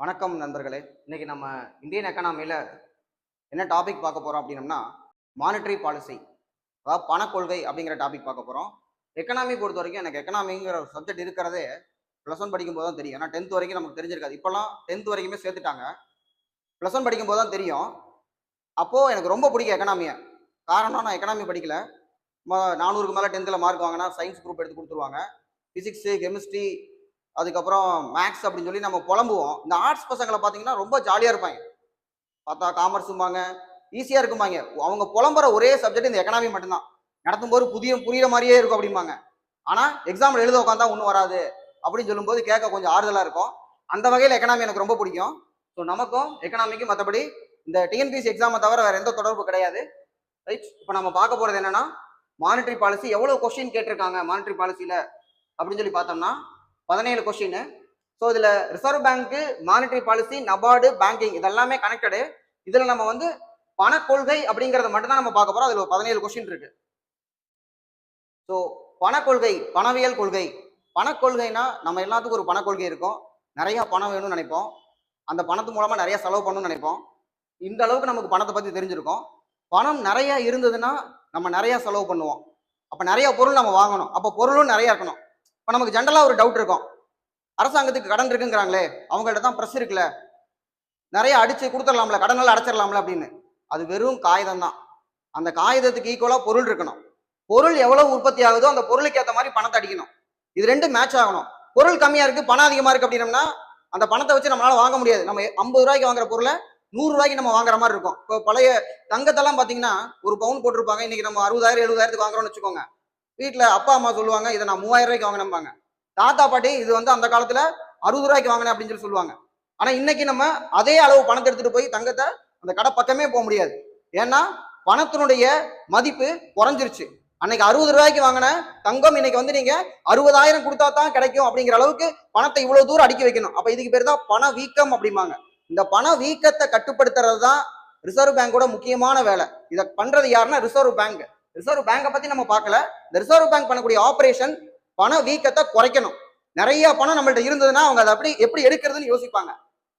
வணக்கம் நண்பர்களே. இன்னைக்கு நம்ம இந்தியன் எக்கனாமியில் என்ன டாபிக் பார்க்க போகிறோம் அப்படின்னம்னா மானிட்டரி பாலிசி அதாவது பணக்கொள்கை அப்படிங்கிற டாபிக் பார்க்க போகிறோம் எக்கனாமி பொறுத்த வரைக்கும் எனக்கு எக்கனாமிங்கிற ஒரு சப்ஜெக்ட் இருக்கிறதே ப்ளஸ் ஒன் படிக்கும்போது தான் தெரியும். ஏன்னா டென்த் வரைக்கும் நமக்கு தெரிஞ்சிருக்காது. இப்போல்லாம் டென்த் வரைக்குமே சேர்த்துட்டாங்க. ப்ளஸ் ஒன் படிக்கும்போது தான் தெரியும். அப்போது எனக்கு ரொம்ப பிடிக்கும் எக்கனாமியை காரணம் நான் எக்கனாமி படிக்கல. ம- நானூறுக்கு மேலே டென்த்தில் மார்க் வாங்கினா சயின்ஸ் குரூப் எடுத்து கொடுத்துருவாங்க. ஃபிசிக்ஸு கெமிஸ்ட்ரி அதுக்கப்புறம் மேக்ஸ் அப்படின்னு சொல்லி நம்ம புலம்புவோம். இந்த ஆர்ட்ஸ் பசங்களை பார்த்தீங்கன்னா ரொம்ப ஜாலியாக இருப்பாங்க. பார்த்தா காமர்ஸும்பாங்க ஈஸியாக இருக்குமாங்க அவங்க புலம்புற ஒரே சப்ஜெக்ட் இந்த எக்கனாமி மட்டும்தான். நடத்தும் போது புதிய புரியிற மாதிரியே இருக்கும் அப்படிம்பாங்க. ஆனால் எக்ஸாம்பிள் எழுத உட்காந்தா ஒன்றும் வராது அப்படின்னு சொல்லும்போது கேட்க கொஞ்சம் ஆறுதலாக இருக்கும். அந்த வகையில் எக்கனாமி எனக்கு ரொம்ப பிடிக்கும். ஸோ நமக்கும் எக்கனாமிக்கும் மற்றபடி இந்த டிஎன்பிசி எக்ஸாமை தவிர வேறு எந்த தொடர்பு கிடையாது. ரைட் இப்போ நம்ம பார்க்க போகிறது என்னென்னா மானிட்டரி பாலிசி எவ்வளோ கொஸ்டின் கேட்டிருக்காங்க மானிட்டரி பாலிசியில் அப்படின்னு சொல்லி பார்த்தோம்னா பதினேழு கொஸ்டின் ஸோ இதில் ரிசர்வ் பேங்க்கு மானிட்டரி பாலிசி நபார்டு பேங்கிங் இதெல்லாமே கனெக்டடு இதில் நம்ம வந்து பணக்கொள்கை அப்படிங்கிறத மட்டும்தான் நம்ம பார்க்க போகிறோம் அதில் ஒரு பதினேழு கொஸ்டின் இருக்கு. ஸோ பணக்கொள்கை பணவியல் கொள்கை. பணக்கொள்கைனா நம்ம எல்லாத்துக்கும் ஒரு பணக்கொள்கை இருக்கும். நிறையா பணம் வேணும்னு நினைப்போம். அந்த பணத்து மூலமாக நிறையா செலவு பண்ணணும்னு நினைப்போம். இந்த அளவுக்கு நமக்கு பணத்தை பற்றி தெரிஞ்சிருக்கோம். பணம் நிறையா இருந்ததுன்னா நம்ம நிறையா செலவு பண்ணுவோம். அப்போ நிறைய பொருள் நம்ம வாங்கணும். அப்போ பொருளும் நிறையா இருக்கணும். இப்போ நமக்கு ஜென்ரலாக ஒரு டவுட் இருக்கும். அரசாங்கத்துக்கு கடன் இருக்குங்கிறாங்களே அவங்கள்ட்ட தான் ப்ரெஸ் இருக்குல்ல. நிறைய அடிச்சு கொடுத்துடலாம்ல கடனால் அடைச்சிடலாம்ல அப்படின்னு. அது வெறும் காகிதம் தான். அந்த காகிதத்துக்கு ஈக்குவலாக பொருள் இருக்கணும். பொருள் எவ்வளவு உற்பத்தி ஆகுதோ அந்த பொருளுக்கு ஏற்ற மாதிரி பணத்தை அடிக்கணும். இது ரெண்டும் மேட்ச் ஆகணும். பொருள் கம்மியாக இருக்குது பணம் அதிகமாக இருக்குது அப்படின்னம்னா அந்த பணத்தை வச்சு நம்மளால் வாங்க முடியாது. நம்ம ஐம்பது ரூபாய்க்கு வாங்குற பொருளை நூறு ரூபாய்க்கு நம்ம வாங்குற மாதிரி இருக்கும். இப்போ பழைய தங்கத்தெல்லாம் பார்த்தீங்கன்னா ஒரு பவுன் போட்டிருப்பாங்க. இன்னைக்கு நம்ம அறுபதாயிரம் எழுபதாயிரத்துக்கு வாங்குறோம்னு வச்சுக்கோங்க. வீட்டில் அப்பா அம்மா சொல்லுவாங்க இதை நான் மூவாயிரம் ரூபாய்க்கு வாங்கினம்பாங்க. தாத்தா பாட்டி இது வந்து அந்த காலத்தில் அறுபது ரூபாய்க்கு வாங்கினேன் அப்படின்னு சொல்லி சொல்லுவாங்க. ஆனால் இன்னைக்கு நம்ம அதே அளவு பணத்தை எடுத்துகிட்டு போய் தங்கத்தை அந்த கடை பக்கமே போக முடியாது. ஏன்னா பணத்தினுடைய மதிப்பு குறைஞ்சிருச்சு. அன்னைக்கு அறுபது ரூபாய்க்கு வாங்கின தங்கம் இன்னைக்கு வந்து நீங்க அறுபதாயிரம் கொடுத்தா தான் கிடைக்கும் அப்படிங்கிற அளவுக்கு பணத்தை இவ்வளவு தூரம் அடுக்கி வைக்கணும். அப்ப இதுக்கு பேர் தான் பண வீக்கம் அப்படிம்பாங்க. இந்த பண வீக்கத்தை கட்டுப்படுத்துறது தான் ரிசர்வ் பேங்கோட முக்கியமான வேலை. இதை பண்றது யாருன்னா ரிசர்வ் பேங்க். ரிசர்வ் பேங்கை பத்தி நம்ம பார்க்கல. இந்த ரிசர்வ் பேங்க் பண்ணக்கூடிய ஆபரேஷன் பண வீக்கத்தை குறைக்கணும். நிறைய பணம் நம்மள்ட்ட இருந்ததுன்னா அவங்க அதை அப்படி எப்படி எடுக்கிறதுன்னு யோசிப்பாங்க.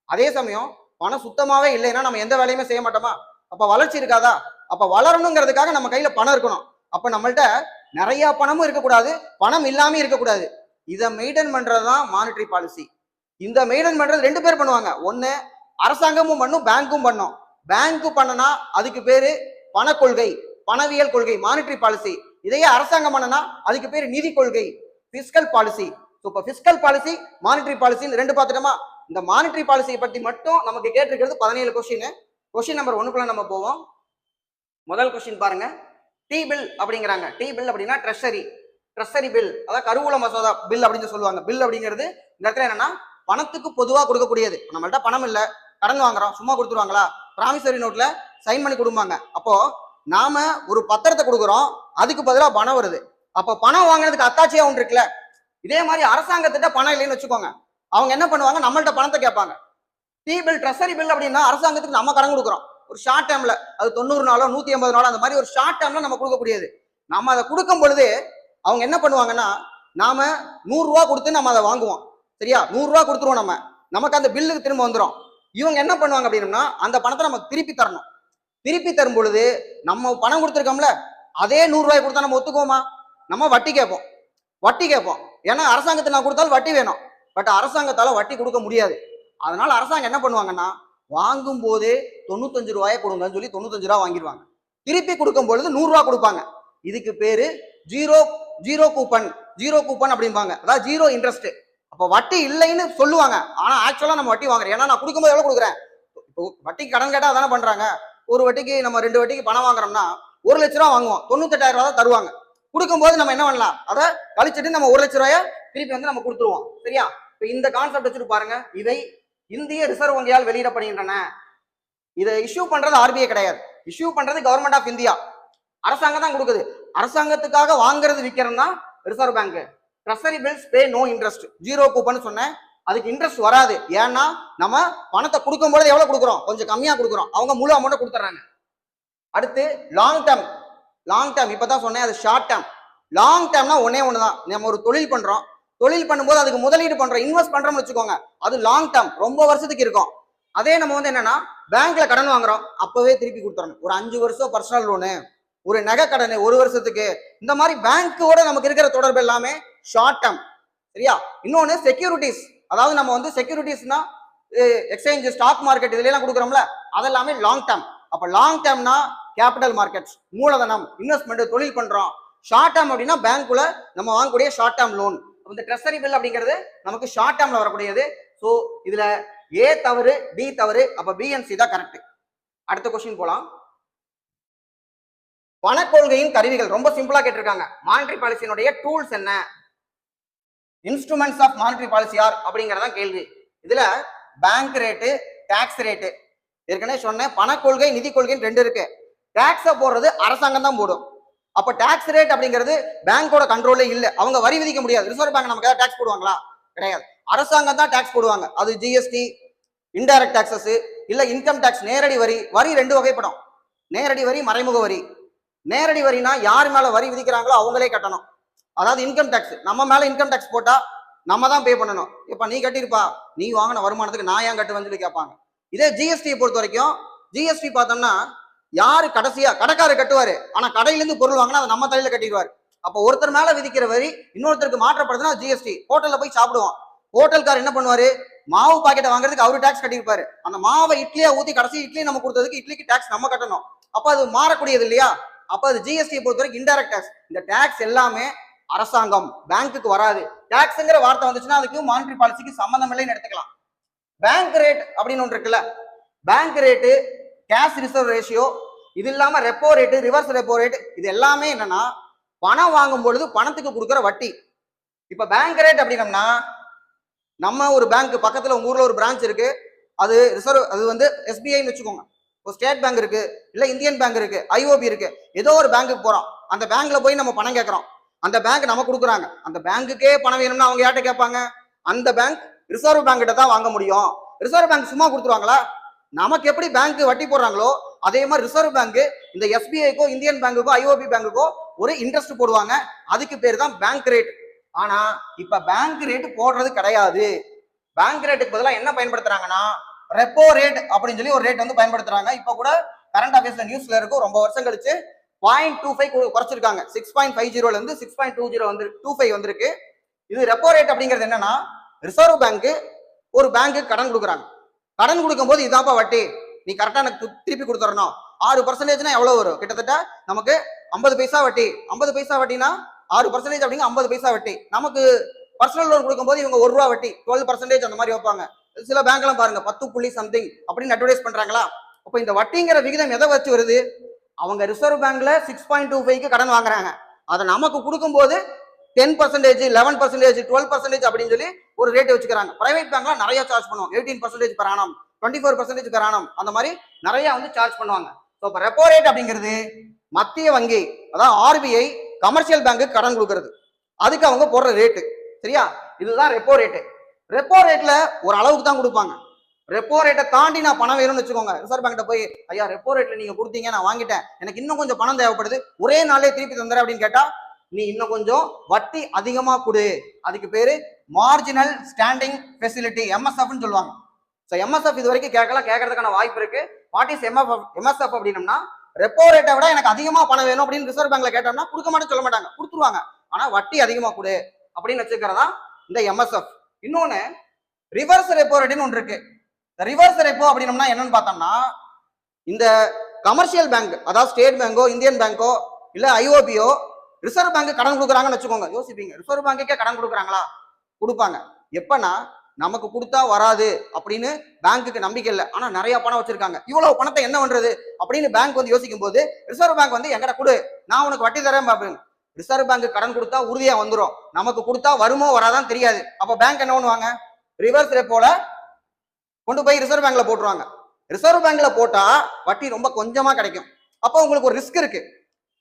அதே சமயம் பணம் சுத்தமாவே இல்லைன்னா நம்ம எந்த வேலையுமே செய்ய மாட்டோமா? அப்ப வளர்ச்சி இருக்காதா? அப்ப வளரணுங்கிறதுக்காக நம்ம கையில பணம் இருக்கணும். அப்ப நம்மள்ட்ட நிறைய பணமும் இருக்கக்கூடாது பணம் இல்லாம இருக்கக்கூடாது. இதை மெயின்டைன் பண்றதுதான் மானிட்டரி பாலிசி இந்த மெயின்டைன் பண்றது ரெண்டு பேர் பண்ணுவாங்க. ஒண்ணு அரசாங்கமும் பண்ணும் பேங்க்கும் பண்ணும். பேங்க் பண்ணனா அதுக்கு பேரு பணக்கொள்கை பணவியல் கொள்கை மானிட்டரி பாலிசி இதையே அரசாங்கம் பண்ணனா அதுக்கு பேர் நிதி கொள்கை பிஸ்கல் பாலிசி ஸோ இப்போ பிஸ்கல் பாலிசி மானிட்டரி பாலிசி ரெண்டு பார்த்துட்டோமா? இந்த மானிட்டரி பாலிசியை பற்றி மட்டும் நமக்கு கேட்டிருக்கிறது பதினேழு கொஸ்டின் கொஸ்டின் நம்பர் ஒன்றுக்குள்ள நம்ம போவோம். முதல் கொஸ்டின் பாருங்க. டி பில் அப்படிங்கிறாங்க. டி பில் அப்படின்னா ட்ரெஷரி ட்ரெஷரி பில் அதாவது கருவூல மசோதா பில் அப்படின்னு சொல்லுவாங்க. பில் அப்படிங்கிறது இந்த இடத்துல என்னன்னா பணத்துக்கு பொதுவாக கொடுக்கக்கூடியது. நம்மள்ட்ட பணம் இல்லை. கடன் வாங்குறோம். சும்மா கொடுத்துருவாங்களா? ப்ராமிசரி நோட்ல சைன் பண்ணி கொடுப்பாங்க. அப்போ நாம ஒரு பத்திரத்தை கொடுக்குறோம். அதுக்கு பதிலாக பணம் வருது. அப்போ பணம் வாங்கினதுக்கு அத்தாட்சியா ஒன்று இருக்குல்ல? இதே மாதிரி அரசாங்கத்திட்ட பணம் இல்லைன்னு வச்சுக்கோங்க. அவங்க என்ன பண்ணுவாங்க? நம்மள்ட்ட பணத்தை கேட்பாங்க. டி பில் ட்ரெஷரி பில் அப்படின்னா அரசாங்கத்துக்கு நம்ம கடன் கொடுக்குறோம். ஒரு ஷார்ட் டைம்ல அது தொண்ணூறு நாளோ நூத்தி ஐம்பது நாளோ அந்த மாதிரி ஒரு ஷார்ட் டைம்ல நம்ம கொடுக்கக்கூடியது. நம்ம அதை கொடுக்கும் பொழுது அவங்க என்ன பண்ணுவாங்கன்னா நாம நூறு ரூபா கொடுத்து நம்ம அதை வாங்குவோம். சரியா? நூறு ரூபா கொடுத்துருவோம் நம்ம. நமக்கு அந்த பில்லுக்கு திரும்ப வந்துடும் இவங்க என்ன பண்ணுவாங்க அப்படின்னா அந்த பணத்தை நமக்கு திருப்பி தரணும். திருப்பி தரும் பொழுது நம்ம பணம் கொடுத்துருக்கோம்ல அதே நூறுரூவாய் கொடுத்தா நம்ம ஒத்துக்குவோமா? நம்ம வட்டி கேட்போம். வட்டி கேட்போம். ஏன்னா அரசாங்கத்தை நான் கொடுத்தாலும் வட்டி வேணும். பட் அரசாங்கத்தால் வட்டி கொடுக்க முடியாது. அதனால அரசாங்கம் என்ன பண்ணுவாங்கன்னா வாங்கும் போதே தொண்ணூத்தஞ்சு ரூபாயை கொடுங்கன்னு சொல்லி தொண்ணூத்தஞ்சு ரூபா வாங்கிடுவாங்க. திருப்பி கொடுக்கும் பொழுது நூறுரூவா கொடுப்பாங்க. இதுக்கு பேரு zero zero coupon zero coupon அப்படிம்பாங்க. அதாவது ஜீரோ இன்ட்ரெஸ்ட் அப்போ வட்டி இல்லைன்னு சொல்லுவாங்க. ஆனால் ஆக்சுவலாக நம்ம வட்டி வாங்குறோம். ஏன்னா நான் கொடுக்கும்போது எவ்வளோ கொடுக்குறேன்? இப்போ வட்டி கடன் கேட்டால் அதானே பண்ணுறாங்க ஒரு வட்டிக்கு நம்ம ரெண்டு வட்டிக்கு பணம் வாங்குறோம்னா ஒரு லட்ச ரூபா வாங்குவோம். தொண்ணூத்தெட்டாயிரம் ரூபா தான் தருவாங்க. கொடுக்கும்போது நம்ம என்ன பண்ணலாம்? அதை கழிச்சிட்டு நம்ம ஒரு லட்ச ரூபாய திருப்பி வந்து நம்ம கொடுத்துருவோம். சரியா? இப்போ இந்த கான்செப்ட் வச்சுட்டு பாருங்க. இதை இந்திய ரிசர்வ் வங்கியால் வெளியிடப்படுகின்றன. இதை இஷ்யூ பண்றது ஆர்பிஐ கிடையாது. இஷ்யூ பண்றது கவர்மெண்ட் ஆஃப் இந்தியா அரசாங்கம் தான் கொடுக்குது. அரசாங்கத்துக்காக வாங்குறது விற்கிறது தான் Reserve Bank treasury bills pay no interest zero coupon சொன்னேன். அதுக்கு இன்ட்ரெஸ்ட் வராது. ஏன்னா நம்ம பணத்தை கொடுக்கும்போது எவ்வளவு கொடுக்குறோம்? கொஞ்சம் கம்மியா கொடுக்குறோம். அவங்க முழு அமௌண்ட்டை கொடுத்துட்றாங்க. அடுத்து லாங் டேர்ம் லாங் டேர்ம் இப்பதான் சொன்னேன் அது ஷார்ட் டேர்ம் லாங் டேர்ம்னா ஒன்னே ஒன்று தான் நம்ம ஒரு தொழில் பண்றோம். தொழில் பண்ணும்போது அதுக்கு முதலீடு பண்றோம். இன்வெஸ்ட் பண்றோம்னு வச்சுக்கோங்க. அது லாங் டேர்ம் ரொம்ப வருஷத்துக்கு இருக்கும். அதே நம்ம வந்து என்னன்னா பேங்க்ல கடன் வாங்குறோம். அப்பவே திருப்பி கொடுத்துறணும் ஒரு அஞ்சு வருஷம் பர்சனல் லோனு ஒரு நகை கடன் ஒரு வருஷத்துக்கு. இந்த மாதிரி பேங்க்கோட நமக்கு இருக்கிற தொடர்பு எல்லாமே ஷார்ட் டேர்ம் சரியா? இன்னொன்னு செக்யூரிட்டிஸ் அதாவது நம்ம வந்து செக்யூரிட்டிஸ்னா எக்ஸ்சேஞ்ச் ஸ்டாக் மார்க்கெட் இதுலாம் கொடுக்குறோம்ல அதெல்லாமே லாங் டேர்ம் அப்போ லாங் டேர்ம்னா கேபிட்டல் மார்க்கெட்ஸ் மூலதனம் இன்வெஸ்ட்மெண்ட் தொழில் பண்றோம். ஷார்ட் டேர்ம் அப்படின்னா பேங்க்குள்ள நம்ம வாங்கக்கூடிய ஷார்ட் டேர்ம் லோன் இந்த ட்ரெஸரி பில் அப்படிங்கிறது நமக்கு ஷார்ட் டேர்ம்ல வரக்கூடியது. ஸோ இதுல ஏ தவறு டி தவறு அப்ப பிஎன்சி தான் கரெக்ட் அடுத்த கொஸ்டின் போலாம். பணக்கொள்கையின் கருவிகள் ரொம்ப சிம்பிளா கேட்டிருக்காங்க. மானிட்டரி பாலிசியினுடைய டூல்ஸ் என்ன? Instruments of monetary policy are அப்படிங்கறதான் கேள்வி. இதுல பேங்க் ரேட்டு டேக்ஸ் ரேட்டு ஏற்கனவே சொன்னேன் பணக்கொள்கை நிதி கொள்கைன்னு ரெண்டு இருக்கு. டேக்ஸை போடுறது அரசாங்கம் தான் போடும். அப்ப டேக்ஸ் ரேட் அப்படிங்கிறது பேங்கோட கண்ட்ரோலே இல்ல. அவங்க வரி விதிக்க முடியாது. ரிசர்வ் பேங்க் நமக்கு ஏதாவது போடுவாங்களா? கிடையாது. அரசாங்கம் தான் டேக்ஸ் போடுவாங்க. அது ஜிஎஸ்டி இன்டைரக்ட் டாக்ஸஸ் இல்ல இன்கம் டேக்ஸ் நேரடி வரி வரி ரெண்டு வகைப்படும். நேரடி வரி மறைமுக வரி. நேரடி வரினா யார் மேல வரி விதிக்கிறாங்களோ அவங்களே கட்டணும். அதாவது இன்கம் டேக்ஸ் நம்ம மேல இன்கம் டேக்ஸ் போட்டா நம்ம தான் பே பண்ணணும். இப்ப நீ கட்டிருப்பா நீ வாங்கின வருமானத்துக்கு நான் ஏன் கட்டுவேன்னு சொல்லி கேட்பாங்க. இதே ஜிஎஸ்டி பொறுத்த வரைக்கும் ஜிஎஸ்டி பார்த்தோம்னா யாரு கடைசியா கடைக்காரர் கட்டுவாரு. ஆனா கடையிலேருந்து பொருள் வாங்கினா அதை நம்ம தலையில கட்டிடுவாரு. அப்ப ஒருத்தர் மேல விதிக்கிற வரி இன்னொருத்தருக்கு மாற்றப்படுதுன்னா ஜிஎஸ்டி ஹோட்டல்ல போய் சாப்பிடுவோம். ஹோட்டல்கார் என்ன பண்ணுவாரு? மாவு பாக்கெட்டை வாங்குறதுக்கு அவரு டாக்ஸ் கட்டியிருப்பாரு. அந்த மாவை இட்லியா ஊத்தி கடைசி இட்லி நம்ம கொடுத்ததுக்கு இட்லிக்கு டாக்ஸ் நம்ம கட்டணும். அப்ப அது மாறக்கூடியது இல்லையா? அப்ப அது ஜிஎஸ்டி பொறுத்த வரைக்கும் இன்டைரக்ட் டாக்ஸ் இந்த டாக்ஸ் எல்லாமே அரசாங்கம் பேங்க்குக்கு வராது. டாக்ஸ்ங்கிற வார்த்தை வந்துச்சுன்னா அதுக்கு மானிட்டரி பாலிசிக்கு சம்மந்தம் இல்லைன்னு எடுத்துக்கலாம். பேங்க் ரேட் அப்படின்னு ஒன்று இருக்குல்ல. Bank rate cash reserve ratio இது இல்லாம repo rate reverse repo rate இது எல்லாமே என்னன்னா பணம் வாங்கும் பொழுது பணத்துக்கு கொடுக்குற வட்டி. இப்ப பேங்க் ரேட் அப்படின்னம்னா நம்ம ஒரு பேங்க் பக்கத்துல உங்க ஊர்ல ஒரு பிரான்ச் இருக்கு. அது ரிசர்வ் அது வந்து எஸ்பிஐன்னு வச்சுக்கோங்க. இப்போ ஸ்டேட் பேங்க் இருக்கு இல்ல இந்தியன் பேங்க் இருக்கு ஐஓபி இருக்கு. ஏதோ ஒரு பேங்க்குக்கு போறோம். அந்த பேங்க்ல போய் நம்ம பணம் கேட்கறோம். அந்த பேங்க் நம்ம கொடுக்குறாங்க. அந்த பேங்க்குக்கே பணம் வேணும்னா அவங்க யார்கிட்ட கேட்பாங்க? அந்த பேங்க் ரிசர்வ் பேங்க் கிட்ட தான் வாங்க முடியும். ரிசர்வ் பேங்க் சும்மா கொடுத்துருவாங்களா? நமக்கு எப்படி பேங்க் வட்டி போடுறாங்களோ அதே மாதிரி ரிசர்வ் பேங்க் இந்த எஸ்பிஐக்கோ இந்தியன் பேங்குக்கோ ஐஓபி பேங்குக்கோ ஒரு இன்ட்ரெஸ்ட் போடுவாங்க. அதுக்கு பேர் தான் பேங்க் ரேட் ஆனா இப்ப பேங்க் ரேட் போடுறது கிடையாது. பேங்க் ரேட்டுக்கு பதிலாக என்ன பயன்படுத்துறாங்கன்னா ரெப்போ ரேட் அப்படின்னு சொல்லி ஒரு ரேட் வந்து பயன்படுத்துறாங்க. இப்ப கூட கரண்ட் அஃபேர்ஸ்ல நியூஸ்ல இருக்கும். ரொம்ப வருஷம் கழிச்சு பாயிண்ட் டூ ஃபைவ் குறைச்சிருக்காங்க. சிக்ஸ் பாயிண்ட் ஃபைவ் ஜீரோல இருந்து சிக்ஸ் பாயிண்ட் டூ ஜீரோ வந்து டூ ஃபைவ் வந்திருக்கு. இது ரெப்போ ரேட் அப்படிங்கிறது என்னன்னா ரிசர்வ் பேங்க் ஒரு பேங்க்கு கடன் கொடுக்குறாங்க. கடன் கொடுக்கும்போது இதாப்பா வட்டி. நீ கரெக்டாக எனக்கு திருப்பி கொடுத்துடணும் ஆறு பர்சன்டேஜ்னா எவ்வளோ வரும்? கிட்டத்தட்ட நமக்கு ஐம்பது பைசா வட்டி. ஐம்பது பைசா வட்டினா ஆறு பர்சன்டேஜ் அப்படிங்க ஐம்பது பைசா வட்டி. நமக்கு பர்சனல் லோன் கொடுக்கும்போது இவங்க ஒரு ரூபா வட்டி. டுவெல் பர்சன்டேஜ் அந்த மாதிரி வைப்பாங்க. சில பேங்க்லாம் பாருங்க பத்து புள்ளி சம்திங் அப்படின்னு அட்வர்டைஸ் பண்றாங்களா? அப்போ இந்த வட்டிங்கிற விகிதம் எதை வச்சு வருது? அவங்க ரிசர்வ் பேங்க்ல சிக்ஸ் பாயிண்ட் டூ ஃபைவ்க்கு கடன் வாங்குறாங்க. அதை நமக்கு கொடுக்கும்போது ten percentage eleven percentage twelve percentage அப்படின்னு சொல்லி ஒரு ரேட் வச்சுக்கிறாங்க. பிரைவேட் பேங்க்ல நிறைய சார்ஜ் பண்ணுவோம் eighteen percentage per annum twenty four percentage per annum அந்த மாதிரி நிறைய வந்து சார்ஜ் பண்ணுவாங்க. ஸோ இப்போ ரெப்போ ரேட் அப்படிங்கிறது மத்திய வங்கி அதாவது ஆர்பிஐ கமர்ஷியல் பேங்க்கு கடன் கொடுக்கறது. அதுக்கு அவங்க போடுற ரேட்டு சரியா? இதுதான் ரெப்போ ரேட்டு ரெப்போ ரேட்ல ஒரு அளவுக்கு தான் கொடுப்பாங்க. ரெப்போ ரேட்டை தாண்டி நான் பணம் வேணும்னு வச்சுக்கோங்க. ரிசர்வ் பேங்க்ட்ட போய் ஐயா ரெப்போ ரேட்ல நீங்க கொடுத்தீங்க நான் வாங்கிட்டேன். எனக்கு இன்னும் கொஞ்சம் பணம் தேவைப்படுது. ஒரே நாளே திருப்பி தந்துறேன் அப்படின்னு கேட்டா நீ இன்னும் கொஞ்சம் வட்டி அதிகமா கொடு. அதுக்கு பேரு மார்ஜினல் ஸ்டாண்டிங் ஃபெசிலிட்டி எம்எஸ்எஃப்னு சொல்லுவாங்க. ஸோ எம்எஸ்எஃப் இது வரைக்கும் கேட்கலாம் கேட்கறதுக்கான வாய்ப்பு இருக்கு. வாட் இஸ் எம்எஃப் எம்எஸ்எஃப் அப்படின்னம்னா ரெப்போ ரேட்டை விட எனக்கு அதிகமா பணம் வேணும் அப்படின்னு ரிசர்வ் பேங்க்ல கேட்டோம்னா கொடுக்க மாட்டேன்னு சொல்ல மாட்டாங்க. கொடுத்துருவாங்க. ஆனா வட்டி அதிகமா கொடு. அப்படின்னு வச்சுக்கிறதா இந்த எம்எஸ்எஃப் இன்னொன்னு ரிவர்ஸ் ரெப்போ ரேட்னு ஒன்று இருக்கு. ரிவர்ஸ் ரெப்போ அப்படின்னம்னா என்னன்னு பார்த்தோம்னா இந்த கமர்ஷியல் பேங்க் அதாவது ஸ்டேட் பேங்கோ இந்தியன் பேங்கோ இல்ல ஐஓபியோ ரிசர்வ் பேங்க் கடன் கொடுக்குறாங்கன்னு வச்சுக்கோங்க. யோசிப்பீங்க. ரிசர்வ் பேங்குக்கே கடன் கொடுக்குறாங்களா? கொடுப்பாங்க. எப்பனா நமக்கு கொடுத்தா வராது அப்படின்னு பேங்க்குக்கு நம்பிக்கை இல்லை. ஆனா நிறைய பணம் வச்சிருக்காங்க. இவ்வளவு பணத்தை என்ன பண்றது? அப்படின்னு பேங்க் வந்து யோசிக்கும் போது ரிசர்வ் பேங்க் வந்து எங்கட கொடு. நான் உனக்கு வட்டி தரேன் பாப்பேன். ரிசர்வ் பேங்க் கடன் கொடுத்தா உறுதியா வந்துரும். நமக்கு கொடுத்தா வருமோ வராதான் தெரியாது. அப்ப பேங்க் என்ன பண்ணுவாங்க? ரிவர்ஸ் ரெப்போல கொண்டு போய் ரிசர்வ் பேங்க்ல போட்டுருவாங்க. ரிசர்வ் பேங்க்ல போட்டா வட்டி ரொம்ப கொஞ்சமா கிடைக்கும். அப்போ உங்களுக்கு ஒரு ரிஸ்க் இருக்கு.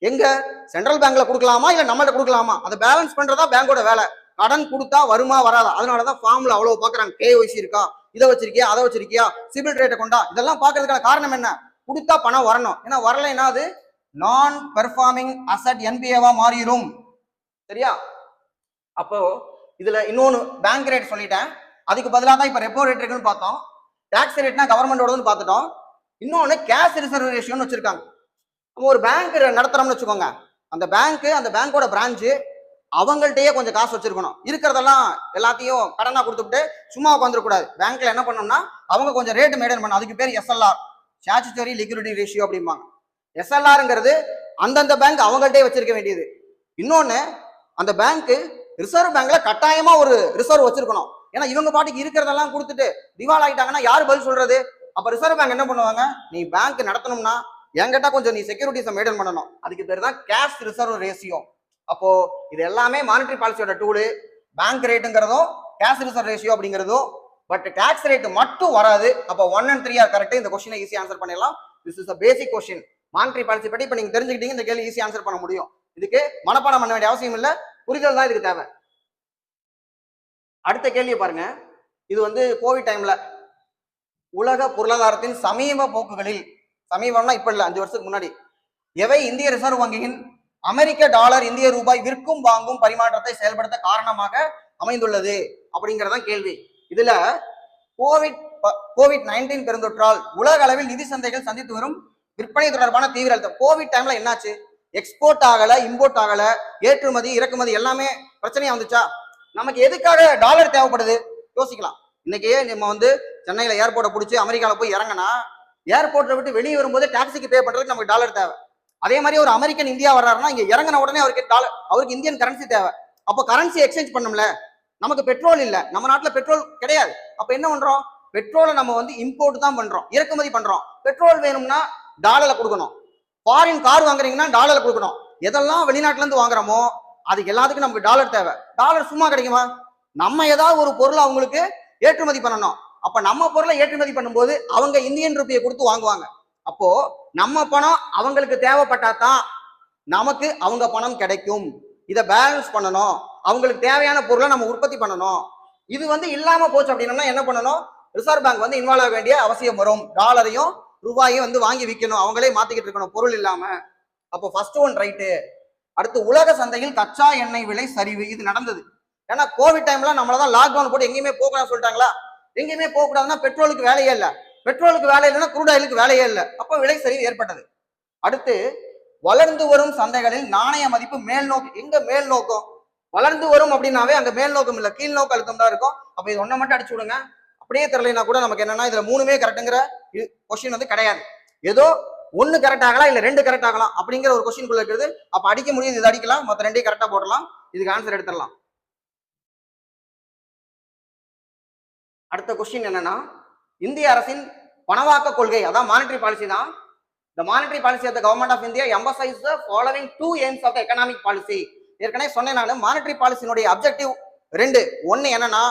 எங்க? சென்ட்ரல் பேங்க்ல கொடுக்கலாமா? இல்ல நம்மள்ட்ட கொடுக்கலாமா? அதை பேலன்ஸ் பண்றதா பேங்கோட வேலை. கடன் கொடுத்தா வருமா வராதா? அதனாலதான் ஃபார்ம்ல அவ்வளவு பாக்குறாங்க கேஒய்சி இருக்கா? இதை வச்சிருக்கியா? அதை வச்சிருக்கியா? சிபில் ரேட்டை கொண்டா? இதெல்லாம் பாக்குறதுக்கான காரணம் என்ன? கொடுத்தா பணம் வரணும். ஏன்னா வரலைன்னா அது? நான் பெர்ஃபார்மிங் அசட் என்பிஏவா மாறிடும் சரியா? அப்போ இதுல இன்னொன்னு பேங்க் ரேட் சொல்லிட்டேன். அதுக்கு பதிலாக தான் இப்ப ரெப்போ ரேட் இருக்குன்னு பார்த்தோம். டாக்ஸ் ரேட்னா கவர்மெண்டோடதுன்னு பார்த்துட்டோம். இன்னொன்று கேஷ் ரிசர்வ் ரேஷியோன்னு வச்சுருக்காங்க. நம்ம ஒரு பேங்க் நடத்துறோம்னு வச்சுக்கோங்க. அந்த பேங்க்கு அந்த பேங்க்கோட பிரான்ச்சு அவங்கள்ட்டயே கொஞ்சம் காசு வச்சிருக்கணும். இருக்கிறதெல்லாம் எல்லாத்தையும் கடனாக கொடுத்துட்டு சும்மா உட்காந்துருக்கூடாது பேங்க்ல என்ன பண்ணோம்னா அவங்க கொஞ்சம் ரேட் மெயின்டைன் பண்ணணும். அதுக்கு பேர் எஸ்எல்ஆர் ஸ்டாச்சுட்டரி லிக்விடிட்டி ரேஷியோ அப்படிம்பாங்க. எஸ்எல்ஆருங்கிறது அந்தந்த பேங்க் அவங்கள்ட்டே வச்சிருக்க வேண்டியது. இன்னொன்று அந்த பேங்க்கு ரிசர்வ் பேங்க்ல கட்டாயமா ஒரு ரிசர்வ் வச்சிருக்கணும். ஏன்னா இவங்க பாட்டுக்கு இருக்கிறதெல்லாம் கொடுத்துட்டு திவால் ஆகிட்டாங்கன்னா யார் பதில் சொல்றது? அப்ப ரிசர்வ் பேங்க் என்ன பண்ணுவாங்க? நீ பேங்க் நடத்தணும்னா என்கிட்ட கொஞ்சம் நீ செக்யூரிட்டிஸை மெயின்டைன் பண்ணணும். அதுக்கு பேர் தான் கேஷ் ரிசர்வ் ரேஷியோ அப்போ இது எல்லாமே மானிட்டரி பாலிசியோட டூலு பேங்க் ரேட்டுங்கிறதும் கேஷ் ரிசர்வ் ரேஷியோ அப்படிங்கிறதும். பட் டேக்ஸ் ரேட் மட்டும் வராது. அப்போ one and three are correct இந்த கொஸ்டினை ஈஸி ஆன்சர் பண்ணிடலாம். This is a basic question monetary policy பற்றி இப்போ நீங்க தெரிஞ்சுக்கிட்டீங்க இந்த கேள்வி ஈஸி ஆன்சர் பண்ண முடியும். இதுக்கு மனப்பாடம் பண்ண வேண்டிய அவசியம் இல்லை. புரிதல் தான் இதுக்கு தேவை. அடுத்த கேள்வியை பாருங்க. இது வந்து கோவிட் டைம்ல உலக பொருளாதாரத்தின் சமீப போக்குகளில் சமீபம்னா இப்ப இல்லை அஞ்சு வருஷத்துக்கு முன்னாடி எவை இந்திய ரிசர்வ் வங்கியின் அமெரிக்க டாலர் இந்திய ரூபாய் விற்கும் வாங்கும் பரிமாற்றத்தை செயல்படுத்த காரணமாக அமைந்துள்ளது? அப்படிங்கறதான் கேள்வி. இதுல கோவிட் கோவிட் நைன்டீன் பெருந்தொற்றால் உலக அளவில் நிதி சந்தைகள் சந்தித்து வரும் விற்பனை தொடர்பான தீவிர அழுத்தம். கோவிட் டைம்ல என்னாச்சு? எக்ஸ்போர்ட் ஆகல இம்போர்ட் ஆகல ஏற்றுமதி இறக்குமதி எல்லாமே பிரச்சனையா வந்துச்சா? நமக்கு எதுக்காக டாலர் தேவைப்படுது? யோசிக்கலாம். இன்னைக்கு நம்ம வந்து சென்னையில ஏர்போர்ட்டை பிடிச்சி அமெரிக்காவில் போய் இறங்கினா ஏர்போர்ட்டை விட்டு வெளியே வரும்போது டாக்ஸிக்கு பே பண்றதுக்கு நமக்கு டாலர் தேவை. அதே மாதிரி ஒரு அமெரிக்கன் இந்தியா வர்றாருன்னா இங்க இறங்கின உடனே அவருக்கு டாலர் அவருக்கு இந்தியன் கரன்சி தேவை. அப்போ கரன்சி எக்ஸ்சேஞ்ச் பண்ணும்ல நமக்கு பெட்ரோல் இல்லை. நம்ம நாட்டில் பெட்ரோல் கிடையாது. அப்போ என்ன பண்றோம்? பெட்ரோலை நம்ம வந்து இம்போர்ட் தான் பண்றோம். இறக்குமதி பண்றோம். பெட்ரோல் வேணும்னா டாலரில் கொடுக்கணும். ஃபாரின் கார் வாங்குறீங்கன்னா டாலரில் கொடுக்கணும். எதெல்லாம் வெளிநாட்டுல இருந்து வாங்குறோமோ அதுக்கு எல்லாத்துக்கும் நமக்கு டாலர் தேவை. டாலர் சும்மா கிடைக்குமா? நம்ம ஏதாவது ஒரு பொருளை அவங்களுக்கு ஏற்றுமதி பண்ணணும். அப்ப நம்ம பொருளை ஏற்றுமதி பண்ணும்போது அவங்க இந்தியன் ரூபியை கொடுத்து வாங்குவாங்க. அப்போ நம்ம பணம் அவங்களுக்கு தேவைப்பட்டா தான் நமக்கு அவங்க பணம் கிடைக்கும். இதை பேலன்ஸ் பண்ணணும். அவங்களுக்கு தேவையான பொருளை நம்ம உற்பத்தி பண்ணணும். இது வந்து இல்லாம போச்சு அப்படின்னா என்ன பண்ணணும்? ரிசர்வ் பேங்க் வந்து இன்வால்வ் ஆக வேண்டிய அவசியம் வரும். டாலரையும் ரூபாயும் வந்து வாங்கி விற்கணும் அவங்களே மாத்திக்கிட்டு இருக்கணும் பொருள் இல்லாம. அப்போ ஃபர்ஸ்ட் ஒன் ரைட்டு அடுத்து உலக சந்தையில் கச்சா எண்ணெய் விலை சரிவு. இது நடந்தது. ஏன்னா கோவிட் டைம்ல நம்மளதான் லாக்டவுன் போட்டு எங்கேயுமே போகக்கூடாதுன்னு சொல்லிட்டாங்களா? எங்கேயுமே போகக்கூடாதுன்னா பெட்ரோலுக்கு வேலையே இல்லை. பெட்ரோலுக்கு வேலை இல்லைன்னா குரூட் ஆயிலுக்கு வேலையே இல்லை. அப்போ விலை சரிவு ஏற்பட்டது. அடுத்து வளர்ந்து வரும் சந்தைகளில் நாணய மதிப்பு மேல் நோக்கு எங்க மேல் நோக்கம்? வளர்ந்து வரும் அப்படின்னாவே அங்க மேல் நோக்கம் இல்லை. கீழ் நோக்க அழுத்தம் தான் இருக்கும். அப்ப இது ஒன்றை மட்டும் அடிச்சு விடுங்க. அப்படியே தெரியலனா கூட நமக்கு என்னன்னா இதுல மூணுமே கரெக்டுங்கிற கொஸ்டின் வந்து கிடையாது. ஏதோ ஒன்று கரெக்ட் ஆகலாம் இல்லை ரெண்டு கரெக்ட் ஆகலாம் அப்படிங்கிற ஒரு கொஸ்டின் குள்ள இருக்கிறது. அப்போ அடிக்க முடியுது இது அடிக்கலாம் மொத்த ரெண்டையும் கரெக்டாக போடலாம். இதுக்கு ஆன்சர் எடுத்துடலாம். அடுத்த கொஸ்டின் என்னன்னா இந்திய அரசின் பணவாக்க கொள்கை அதான் மானிட்டரி பாலிசி தான். The monetary policy of the government of India emphasise the following two aims of the ஏற்கனவே சொன்னேன் நான் மானிட்டரி பாலிசியினுடைய அப்ஜெக்டிவ் ரெண்டு. ஒன்று என்னன்னா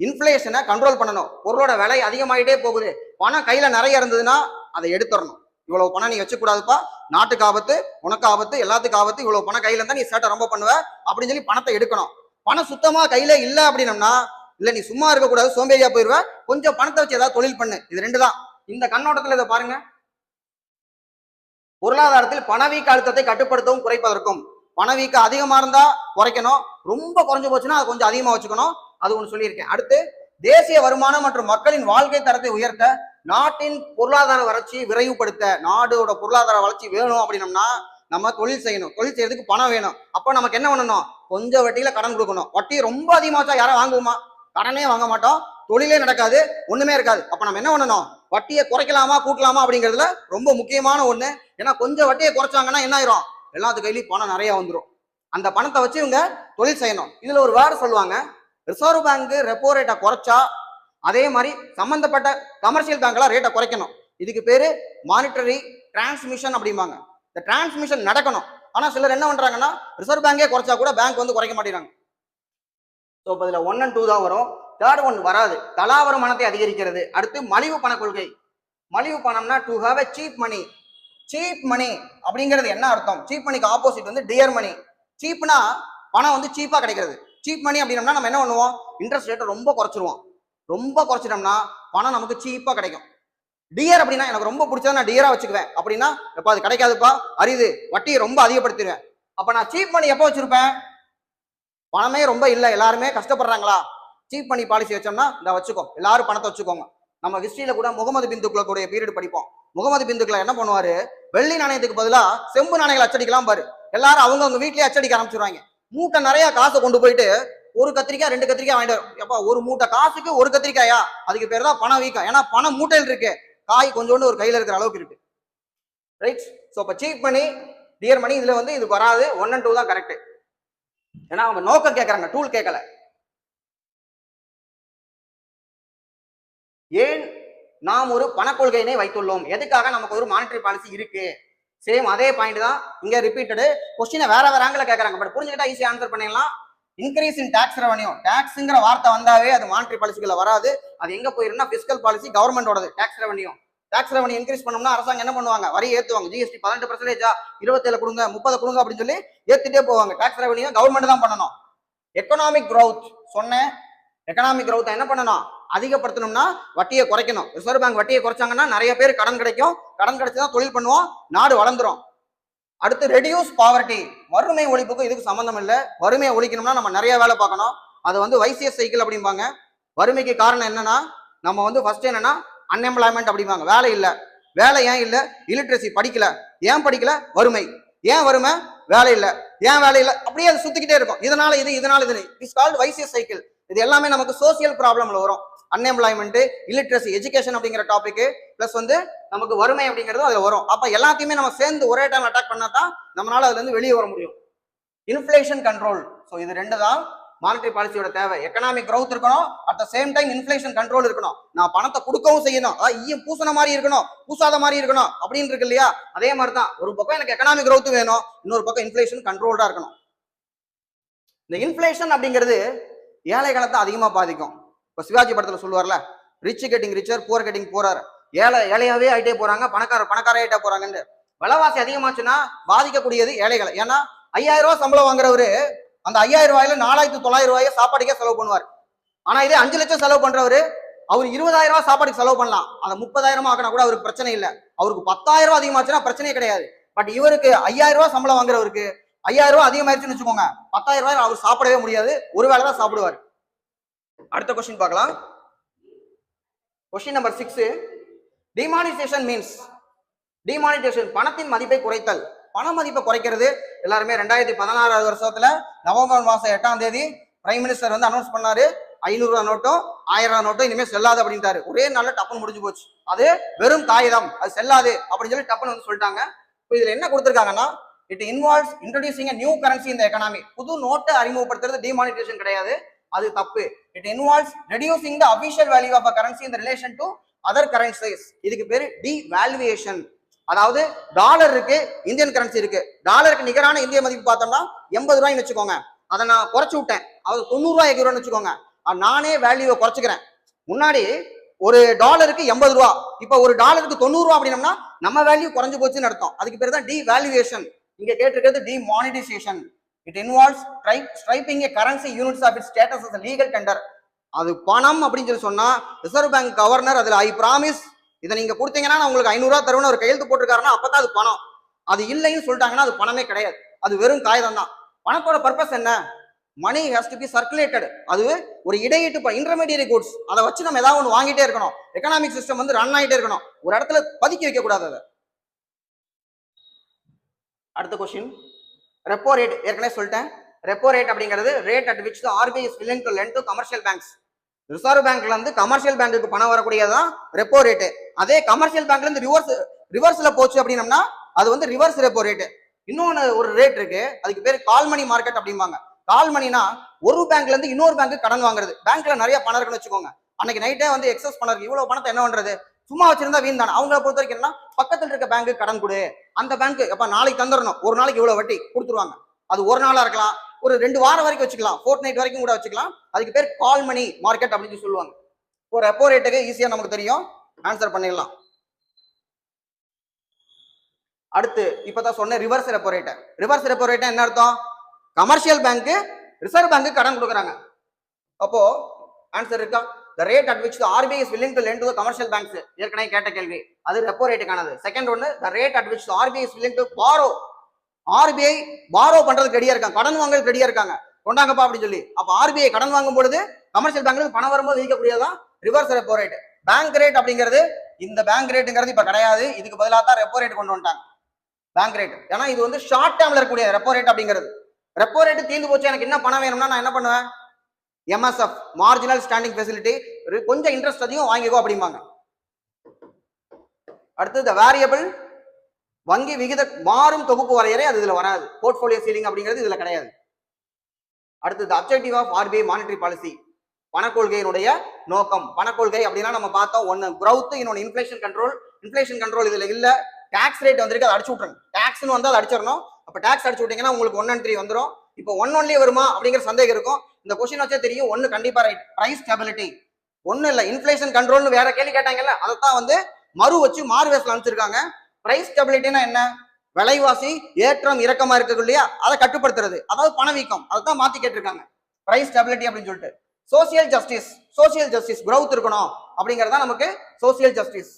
இன்ஃப்ளேஷனை கண்ட்ரோல் பண்ணணும். பொருளோட விலை அதிகமாயிட்டே போகுது. பணம் கையில் நிறைய இருந்ததுன்னா அதை எடுத்துடணும். இவ்வளவு பணம் நீ வச்சக்கூடாதுப்பா. நாட்டுக்கு ஆபத்து உனக்கு ஆபத்து எல்லாத்துக்கும் ஆபத்து இவ்வளவு பணம் கையில இருந்தா நீ சேட்டை ரொம்ப பண்ணுவ அப்படின்னு சொல்லி பணத்தை எடுக்கணும். பணம் சுத்தமா கையில இல்ல அப்படின்னம்னா இல்ல நீ சும்மா இருக்க கூடாது சோம்பேறியா போயிருவ கொஞ்சம் பணத்தை வச்சு ஏதாவது தொழில் பண்ணு. இது ரெண்டு தான் இந்த கண்ணோட்டத்துல இதை பாருங்க. பொருளாதாரத்தில் பணவீக்க அழுத்தத்தை கட்டுப்படுத்தவும் குறைப்பதற்கும் பணவீக்கம் அதிகமா இருந்தா குறைக்கணும். ரொம்ப குறைஞ்சு போச்சுன்னா அது கொஞ்சம் அதிகமா வச்சுக்கணும். அது ஒன்று சொல்லியிருக்கேன். அடுத்து தேசிய வருமானம் மற்றும் மக்களின் வாழ்க்கை தரத்தை உயர்த்த நாட்டின் பொருளாதார வளர்ச்சியை விரைவுபடுத்த நாடோட பொருளாதார வளர்ச்சி வேணும் அப்படின்னம்னா நம்ம தொழில் செய்யணும். தொழில் செய்யறதுக்கு பணம் வேணும். அப்போ நமக்கு என்ன பண்ணணும்? கொஞ்சம் வட்டியில கடன் கொடுக்கணும். வட்டி ரொம்ப அதிகமாச்சா யாரும் வாங்குவோமா? கடனே வாங்க மாட்டோம். தொழிலே நடக்காது. ஒண்ணுமே இருக்காது. அப்ப நம்ம என்ன பண்ணணும்? வட்டியை குறைக்கலாமா கூட்டலாமா அப்படிங்கிறதுல ரொம்ப முக்கியமான ஒண்ணு. ஏன்னா கொஞ்சம் வட்டியை குறைச்சாங்கன்னா என்ன ஆயிரும்? எல்லாத்து கையிலயும் பணம் நிறைய வந்துடும் அந்த பணத்தை வச்சு இவங்க தொழில் செய்யணும். இதுல ஒரு வேறு சொல்லுவாங்க. ரிசர்வ் பேங்க் ரெப்போ ரேட்டை குறைச்சா அதே மாதிரி சம்பந்தப்பட்ட கமர்ஷியல் பேங்க்லாம் ரேட்டை குறைக்கணும். இதுக்கு பேர் மானிட்டரி டிரான்ஸ்மிஷன் அப்படிம்பாங்க. இந்த டிரான்ஸ்மிஷன் நடக்கணும். ஆனால் சிலர் என்ன பண்ணுறாங்கன்னா ரிசர்வ் பேங்கே குறைச்சா கூட பேங்க் வந்து குறைக்க மாட்டேங்கிறாங்க. ஸோ இப்போ இதில் ஒன் அண்ட் டூ தான் வரும். தேர்ட் ஒன் வராது. தலா வருமானத்தை அதிகரிக்கிறது. அடுத்து மலிவு பண கொள்கை. மலிவு பணம்னா to have a cheap money cheap money அப்படிங்கிறது என்ன அர்த்தம்? சீப் மணிக்கு ஆப்போசிட் வந்து டியர் மணி சீப்னா பணம் வந்து சீப்பாக கிடைக்கிறது. சீப் மணி அப்படின்னம்னா நம்ம என்ன பண்ணுவோம்? இன்ட்ரெஸ்ட் ரேட்டை ரொம்ப குறைச்சிருவோம். ரொம்ப குறைச்சிட்டோம்னா பணம் நமக்கு சீப்பாக கிடைக்கும். டியர் அப்படின்னா எனக்கு ரொம்ப பிடிச்சதா நான் டியரா வச்சுக்குவேன். அப்படின்னா எப்போ அது கிடைக்காதுப்பா. அரிது. வட்டியை ரொம்ப அதிகப்படுத்திடுவேன். அப்போ நான் சீப் மணி எப்போ வச்சிருப்பேன்? பணமே ரொம்ப இல்லை. எல்லாருமே கஷ்டப்படுறாங்களா? சீப் பண்ணி பாலிசி வச்சோம்னா இந்த வச்சுக்கோ. எல்லாரும் பணத்தை வச்சுக்கோங்க. நம்ம ஹிஸ்டரியில கூட முகமது பிந்துக்குள்ள கூடிய பீரியட் படிப்போம். முகமது பிந்துக்குள்ள என்ன பண்ணுவாரு? வெள்ளி நாணயத்துக்கு பதிலாக செம்பு நாணயங்கள் அச்சடிக்கலாம் பாரு. எல்லாரும் அவங்க அவங்க வீட்லயே அச்சடிக்க ஆரம்பிச்சிருவாங்க. மூட்டை நிறைய காசை கொண்டு போயிட்டு ஒரு கத்திரிக்காய் ரெண்டு கத்திரிக்காய் வாங்கிட்டு வரும். எப்பா ஒரு மூட்டை காசுக்கு ஒரு கத்திரிக்காயா? அதுக்கு பேர் தான் பணம் வீக்கம். ஏன்னா பணம் மூட்டையில் இருக்கு. காய் கொஞ்சோண்டு ஒரு கையில் இருக்கிற அளவுக்கு இருக்கு. ரைட் ஸோ இப்போ சீப் மணி டியர் மணி இதில் வந்து இது வராது. ஒன் அண்ட் டூ தான் கரெக்ட் ஏன்னா அவங்க நோக்கம் கேட்குறாங்க டூல் கேட்கல ஏன் நாம் ஒரு பணக்கொள்கையினை வைத்துள்ளோம்? எதுக்காக நமக்கு ஒரு மானிட்டரி பாலிசி இருக்கு? சேம் அதே பாயிண்ட் தான் இங்கே ரிப்பீட்டடு கொஸ்டினை வேற வேற ஆங்கில கேட்குறாங்க பட் புரிஞ்சுக்கிட்டா ஈஸியாக ஆன்சர் பண்ணிடலாம். இன்க்ரீஸ் இன் டாக்ஸ் ரெவன்யூ டாக்ஸ்ங்கிற வார்த்தை வந்தாவே அது மானிட்டரி பாலிசிக்குள்ள வராது. அது எங்க போயிருந்தா fiscal policy கவர்மெண்டோடது tax revenue tax revenue increase பண்ணோம்னா அரசாங்கம் என்ன பண்ணுவாங்க? வரி ஏற்றுவாங்க ஜிஎஸ்டி பதினெட்டு பர்சன்டேஜா இருபத்தேழு கொடுங்க முப்பது கொடுங்க அப்படின்னு சொல்லி ஏற்றுட்டே போவாங்க. டாக்ஸ் ரெவன்யூ கவர்மெண்ட் தான் பண்ணணும். எக்கனாமிக் க்ரௌத் சொன்னேன். எக்கனாமிக் க்ரௌத்தை என்ன பண்ணணும்? அதிகப்படுத்தணும்னா வட்டியை குறைக்கணும். ரிசர்வ் பேங்க் வட்டியை குறைச்சாங்கன்னா நிறைய பேர் கடன் கிடைக்கும். கடன் கிடைச்சா தொழில் பண்ணுவோம். நாடு வளர்ந்துரும். அடுத்து ரெடியூஸ் பாவர்ட்டி வறுமை ஒழிப்புக்கும் இதுக்கு சம்மந்தம் இல்லை. வறுமையை ஒழிக்கணும்னா நம்ம நிறைய வேலை பார்க்கணும். அது வந்து வைசிஎஸ் சைக்கிள் அப்படிம்பாங்க. வறுமைக்கு காரணம் என்னன்னா நம்ம வந்து ஃபர்ஸ்ட் என்னன்னா அன்எம்ப்ளாய்மெண்ட் அப்படிம்பாங்க. வேலை இல்லை. வேலை ஏன் இல்லை? இலிட்ரஸி படிக்கல. ஏன் படிக்கல? வறுமை. ஏன் வறுமை? வேலை இல்லை. ஏன் வேலை இல்லை? அப்படியே அது சுத்திக்கிட்டே இருக்கும். இதனால இது இதனால இது இட்ஸ் கால்டு வைசிஎஸ் சைக்கிள் இது எல்லாமே நமக்கு சோசியல் ப்ராப்ளம்ல வரும். அன்எம்ப்ளாய்மெண்ட் இல்லிட்ரஸி எஜுகேஷன் அப்படிங்கிற டாபிக் ப்ளஸ் வந்து நமக்கு வறுமை அப்படிங்கிறது அதுல வரும். அப்ப எல்லாத்தையுமே நம்ம சேர்ந்து ஒரே டைம் அட்டாக் பண்ணா தான் நம்மளால அதுல இருந்து வெளியே வர முடியும். இன்ஃப்ளேஷன் கண்ட்ரோல் ஸோ இது ரெண்டு தான் மானிட்டரி பாலிசியோட தேவை. எக்கனாமிக் க்ரௌத் இருக்கணும். At the same time inflation control இருக்கணும். நான் பணத்தை கொடுக்கவும் செய்யணும். அதாவது ஈயம் பூசின மாதிரி இருக்கணும். பூசாத மாதிரி இருக்கணும். அப்படின்னு இருக்கு இல்லையா? அதே மாதிரி தான் ஒரு பக்கம் எனக்கு எக்கனாமிக் க்ரௌத் வேணும். இன்னொரு பக்கம் இன்ஃபிளேஷன் கண்ட்ரோல்டா இருக்கணும். இந்த இன்ஃப்ளேஷன் அப்படிங்கிறது ஏழை காலத்தை அதிகமா பாதிக்கும். இப்போ சிவாஜி படத்தில் சொல்லுவார்ல rich getting richer poor getting போறார் ஏழை ஏழையாவே ஆகிட்டே போறாங்க பணக்கார பணக்கார ஆகிட்டே போறாங்கன்னு விலைவாசி அதிகமாச்சுன்னா பாதிக்கக்கூடியது ஏழைகளை. ஏன்னா ஐயாயிரம் ரூபாய் சம்பளம் வாங்குறவரு அந்த ஐயாயிரம் ரூபாயில நாலாயிரத்தி தொள்ளாயிரம் ரூபாய சாப்பாடுக்கே செலவு பண்ணுவார். ஆனா இதே அஞ்சு லட்சம் செலவு பண்றவரு அவர் இருபதாயிரம் ரூபாய் சாப்பாடுக்கு செலவு பண்ணலாம். அதை முப்பதாயிரமா ஆக்கினா கூட அவருக்கு பிரச்சனை இல்லை. அவருக்கு பத்தாயிரம் ரூபாய் அதிகமாச்சுன்னா பிரச்சனையே கிடையாது. பட் இவருக்கு ஐயாயிரம் ரூபாய் சம்பளம் வாங்குறவருக்கு ஐயாயிரம் ரூபாய் அதிகமாயிருச்சுன்னு வச்சுக்கோங்க பத்தாயிரம் ரூபாய் அவர் சாப்பிடவே முடியாது. ஒரு வேளை தான் சாப்பிடுவார். அடுத்த கொஸ்டின் பார்க்கலாம். Question number six demonetisation means demonetisation பணத்தின் மதிப்பை குறைத்தல். பண மதிப்பை குறைக்கிறது எல்லாருமே ரெண்டாயிரத்தி பதினாறாவது வருஷத்துல நவம்பர் மாசம் எட்டாம் தேதி பிரைம் மினிஸ்டர் வந்து அனௌன்ஸ் பண்ணாரு. ஐநூறு நோட்டும் ஆயிரம் ரூபா நோட்டும் இனிமேல் செல்லாது அப்படின்ட்டாரு. ஒரே நாள்ல டப்புன்னு முடிஞ்சு போச்சு. அது வெறும் காகிதம் அது செல்லாது அப்படின்னு சொல்லி டப்புன்னு வந்து சொல்லிட்டாங்க. இப்போ இதுல என்ன கொடுத்துருக்காங்கன்னா it involves introducing new currency இந்த எக்கனாமி புது நோட்டை அறிமுகப்படுத்துறது டிமானிட்டேஷன் கிடையாது. அது தப்பு. It involves reducing the official value of a currency in relation to other currencies இதுக்கு பேரு டிவேல்யூவேஷன் அதாவது டாலர் இருக்கு இந்தியன் கரன்சி இருக்கு. டாலருக்கு நிகரான இந்திய மதிப்பு பார்த்தோம்னா எண்பது ரூபாய்னு வச்சுக்கோங்க. அதை நான் குறைச்சு விட்டேன். அது தொண்ணூறு ரூபாய் எகிறோன்னு வச்சுக்கோங்க. நானே வேல்யூவை குறைச்சிக்கிறேன். முன்னாடி ஒரு டாலருக்கு எண்பது ரூபா. இப்போ ஒரு டாலருக்கு தொண்ணூறு ரூபா அப்படின்னம்னா நம்ம வேல்யூ குறைஞ்சு போச்சுன்னு அர்த்தம். அதுக்கு பேர் தான் டிவேல்யூவேஷன் இங்க கேட்டிருக்கிறது demonetisation it involves stripping a currency units of it status as legal tender அது பணம் அப்படின்னு சொல்லி சொன்னா ரிசர்வ் பேங்க் கவர்னர் அதுல ஐ ப்ராமிஸ் இதை நீங்க கொடுத்தீங்கன்னா நான் உங்களுக்கு ஐநூறுரூவா தருவேன்னு ஒரு கையெழுத்து போட்டிருக்காருன்னா அப்பதான் அது பணம். அது இல்லைன்னு சொல்லிட்டாங்கன்னா அது பணமே கிடையாது. அது வெறும் காகிதம் தான். பணத்தோட பர்பஸ் என்ன? Money has to be circulated அது ஒரு இடையீட்டு இன்டர்மீடியரி குட்ஸ் அதை வச்சு நம்ம ஏதாவது ஒன்று வாங்கிட்டே இருக்கணும். எக்கனாமிக் சிஸ்டம் வந்து ரன் ஆகிட்டே இருக்கணும். ஒரு இடத்துல பதுக்கி வைக்க கூடாது அதை. அடுத்த கொஸ்டின் ரெப்போ ரேட் ஏற்கனவே சொல்லிட்டேன். ரெப்போ ரேட் அப்படிங்கிறது rate at which RBI is willing to lend to commercial banks reserve பேங்க்ல இருந்து கமர்ஷியல் பேங்க்குக்கு பணம் வரக்கூடியதான் ரெப்போ ரேட்டு அதே கமர்ஷியல் பேங்க்ல இருந்து ரிவர்ஸ் ரிவர்ஸ்ல போச்சு அப்படின்னம்னா அது வந்து ரிவர்ஸ் ரெப்போ ரேட்டு இன்னொன்னு ஒரு ரேட் இருக்கு. அதுக்கு பேர் கால் மணி மார்க்கெட் அப்படிம்பாங்க. கால் மணினா ஒரு பேங்க்ல இருந்து இன்னொரு பேங்க் கடன் வாங்குறது. பேங்க்ல நிறைய பணம் இருக்குன்னு வச்சுக்கோங்க. அன்னைக்கு நைட்டே வந்து எக்ஸஸ் பணம் இவ்வளவு பணத்தை என்ன பண்றது? சும்மா வச்சிருந்தா வீண் தானே. அவங்கள பொறுத்த வரைக்கும் என்ன பக்கத்தில் இருக்க பேங்க் கடன் கொடு. அந்த பேங்க் அப்ப நாளைக்கு தந்துடணும் ஒரு நாளைக்கு இவ்வளவு வட்டி கொடுத்துருவாங்க. அது ஒரு நாளா இருக்கலாம். ஒரு ரெண்டு வாரம் வரைக்கும் வச்சுக்கலாம். ஃபோர்ட் நைட் வரைக்கும் கூட வச்சுக்கலாம். அதுக்கு பேர் கால் மணி மார்க்கெட் அப்படின்னு சொல்லி சொல்லுவாங்க. ஒரு ரெப்போ ரேட்டுக்கு ஈஸியா நமக்கு தெரியும். ஆன்சர் பண்ணிடலாம். அடுத்து இப்பதான் சொன்ன reverse repo rate reverse repo rate என்ன அர்த்தம்? கமர்ஷியல் பேங்க் ரிசர்வ் பேங்க் கடன் கொடுக்குறாங்க. அப்போ ஆன்சர் இருக்கா? The rate at which RBI is willing to lend to commercial banks ஏற்கனவே கேட்ட கேள்வி. அது ரெப்போ ரேட்டுக்கானது செகண்ட் ஒன்று the rate at which RBI is willing to borrow RBI borrow பண்றதுக்கு ரெடியா இருக்காங்க. கடன் வாங்குறதுக்கு ரெடியா இருக்காங்க. கொண்டாங்கப்பா அப்படின்னு சொல்லி. அப்போ ஆர்பிஐ கடன் வாங்கும் பொழுது கமர்ஷியல் பேங்க்ல பணம் வரும்போது விதிக்கக்கூடியதான் reverse repo rate bank rate அப்படிங்கிறது இந்த பேங்க் ரேட்டுங்கிறது இப்ப கிடையாது. இதுக்கு பதிலாக தான் ரெப்போ ரேட் கொண்டு வந்துட்டாங்க. பேங்க் ரேட் ஏன்னா இது வந்து ஷார்ட் டேர்ம்ல இருக்கக்கூடிய ரெப்போ ரேட் அப்படிங்கிறது. ரெப்போ ரேட் தீர்ந்து போச்சு. எனக்கு என்ன பணம் வேணும்னா நான் என்ன பண்ணுவேன்? எம்எஸ்எஃப் மார்ஜினல் ஸ்டாண்டிங் ஃபெசிலிட்டி கொஞ்சம் இன்ட்ரெஸ்ட் அதிகம் வாங்கிக்கோ அப்படிம்பாங்க. அடுத்து வேரியபிள் வங்கி விகித மாறும் தொகுப்பு வரையறை அது இதுல வராது. போர்ட்ஃபோலியோ சீலிங் அப்படிங்கிறது இதுல கிடையாது. அடுத்து objective of RBI monetary policy பணக்கொள்கையினுடைய நோக்கம். பணக்கொள்கை அப்படின்னா நம்ம பார்த்தோம் ஒன்னு க்ரௌத்து இன்னொன்று இன்ஃபிளேஷன் கண்ட்ரோல் இன்ஃபிளேஷன் கண்ட்ரோல் இதுல இல்ல. டேக்ஸ் ரேட் வந்திருக்கு அதை அடிச்சு விட்டுருங்க. டேக்ஸ்னு வந்து அதை அடிச்சிடணும். அப்போ டேக்ஸ் அடிச்சு விட்டீங்கன்னா உங்களுக்கு ஒன் அண்ட் த்ரீ வந்துடும் இப்போ ஒன் ஒன்லி வருமா அப்படிங்கிற சந்தேகம் இருக்கும். இந்த கொஸ்டின் வச்சே தெரியும். ஒன்னு கண்டிப்பா ரைட் பிரைஸ் ஸ்டெபிலிட்டி ஒன்றும் இல்லை இன்ஃபிளேஷன் கண்ட்ரோல்னு வேற கேள்வி கேட்டாங்கல்ல அதைத்தான் வந்து மறு வச்சு மாறு வேஸ்ல அனுப்பிச்சிருக்காங்க. பிரைஸ் ஸ்டெபிலிட்டினா என்ன? விலைவாசி ஏற்றம் இறக்கமா இருக்கு இல்லையா? அதை கட்டுப்படுத்துறது. அதாவது பணவீக்கம். அதை தான் மாத்தி கேட்டிருக்காங்க. பிரைஸ் ஸ்டெபிலிட்டி அப்படின்னு சொல்லிட்டு. Social justice social justice growth இருக்கணும். அப்படிங்கறது தான் நமக்கு சோசியல் ஜஸ்டிஸ்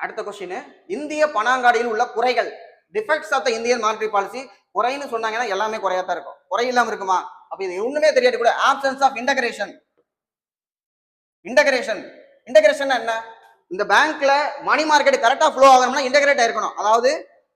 அடுத்த கொஸ்டின் இந்திய பணாங்காடியில் உள்ள குறைகள். Defects of the Indian monetary policy குறைன்னு சொன்னாங்கன்னா எல்லாமே குறையா தான் இருக்கும். குறை இருக்குமா? அப்ப இது ஒண்ணுமே தெரியாது கூட. Absence of integration integration integration என்ன? இந்த பேங்க்ல மணி மார்க்கெட் கரெக்டா ஃப்ளோ ஆகணும்னா இன்டகிரேட் ஆயிருக்கணும். அதாவது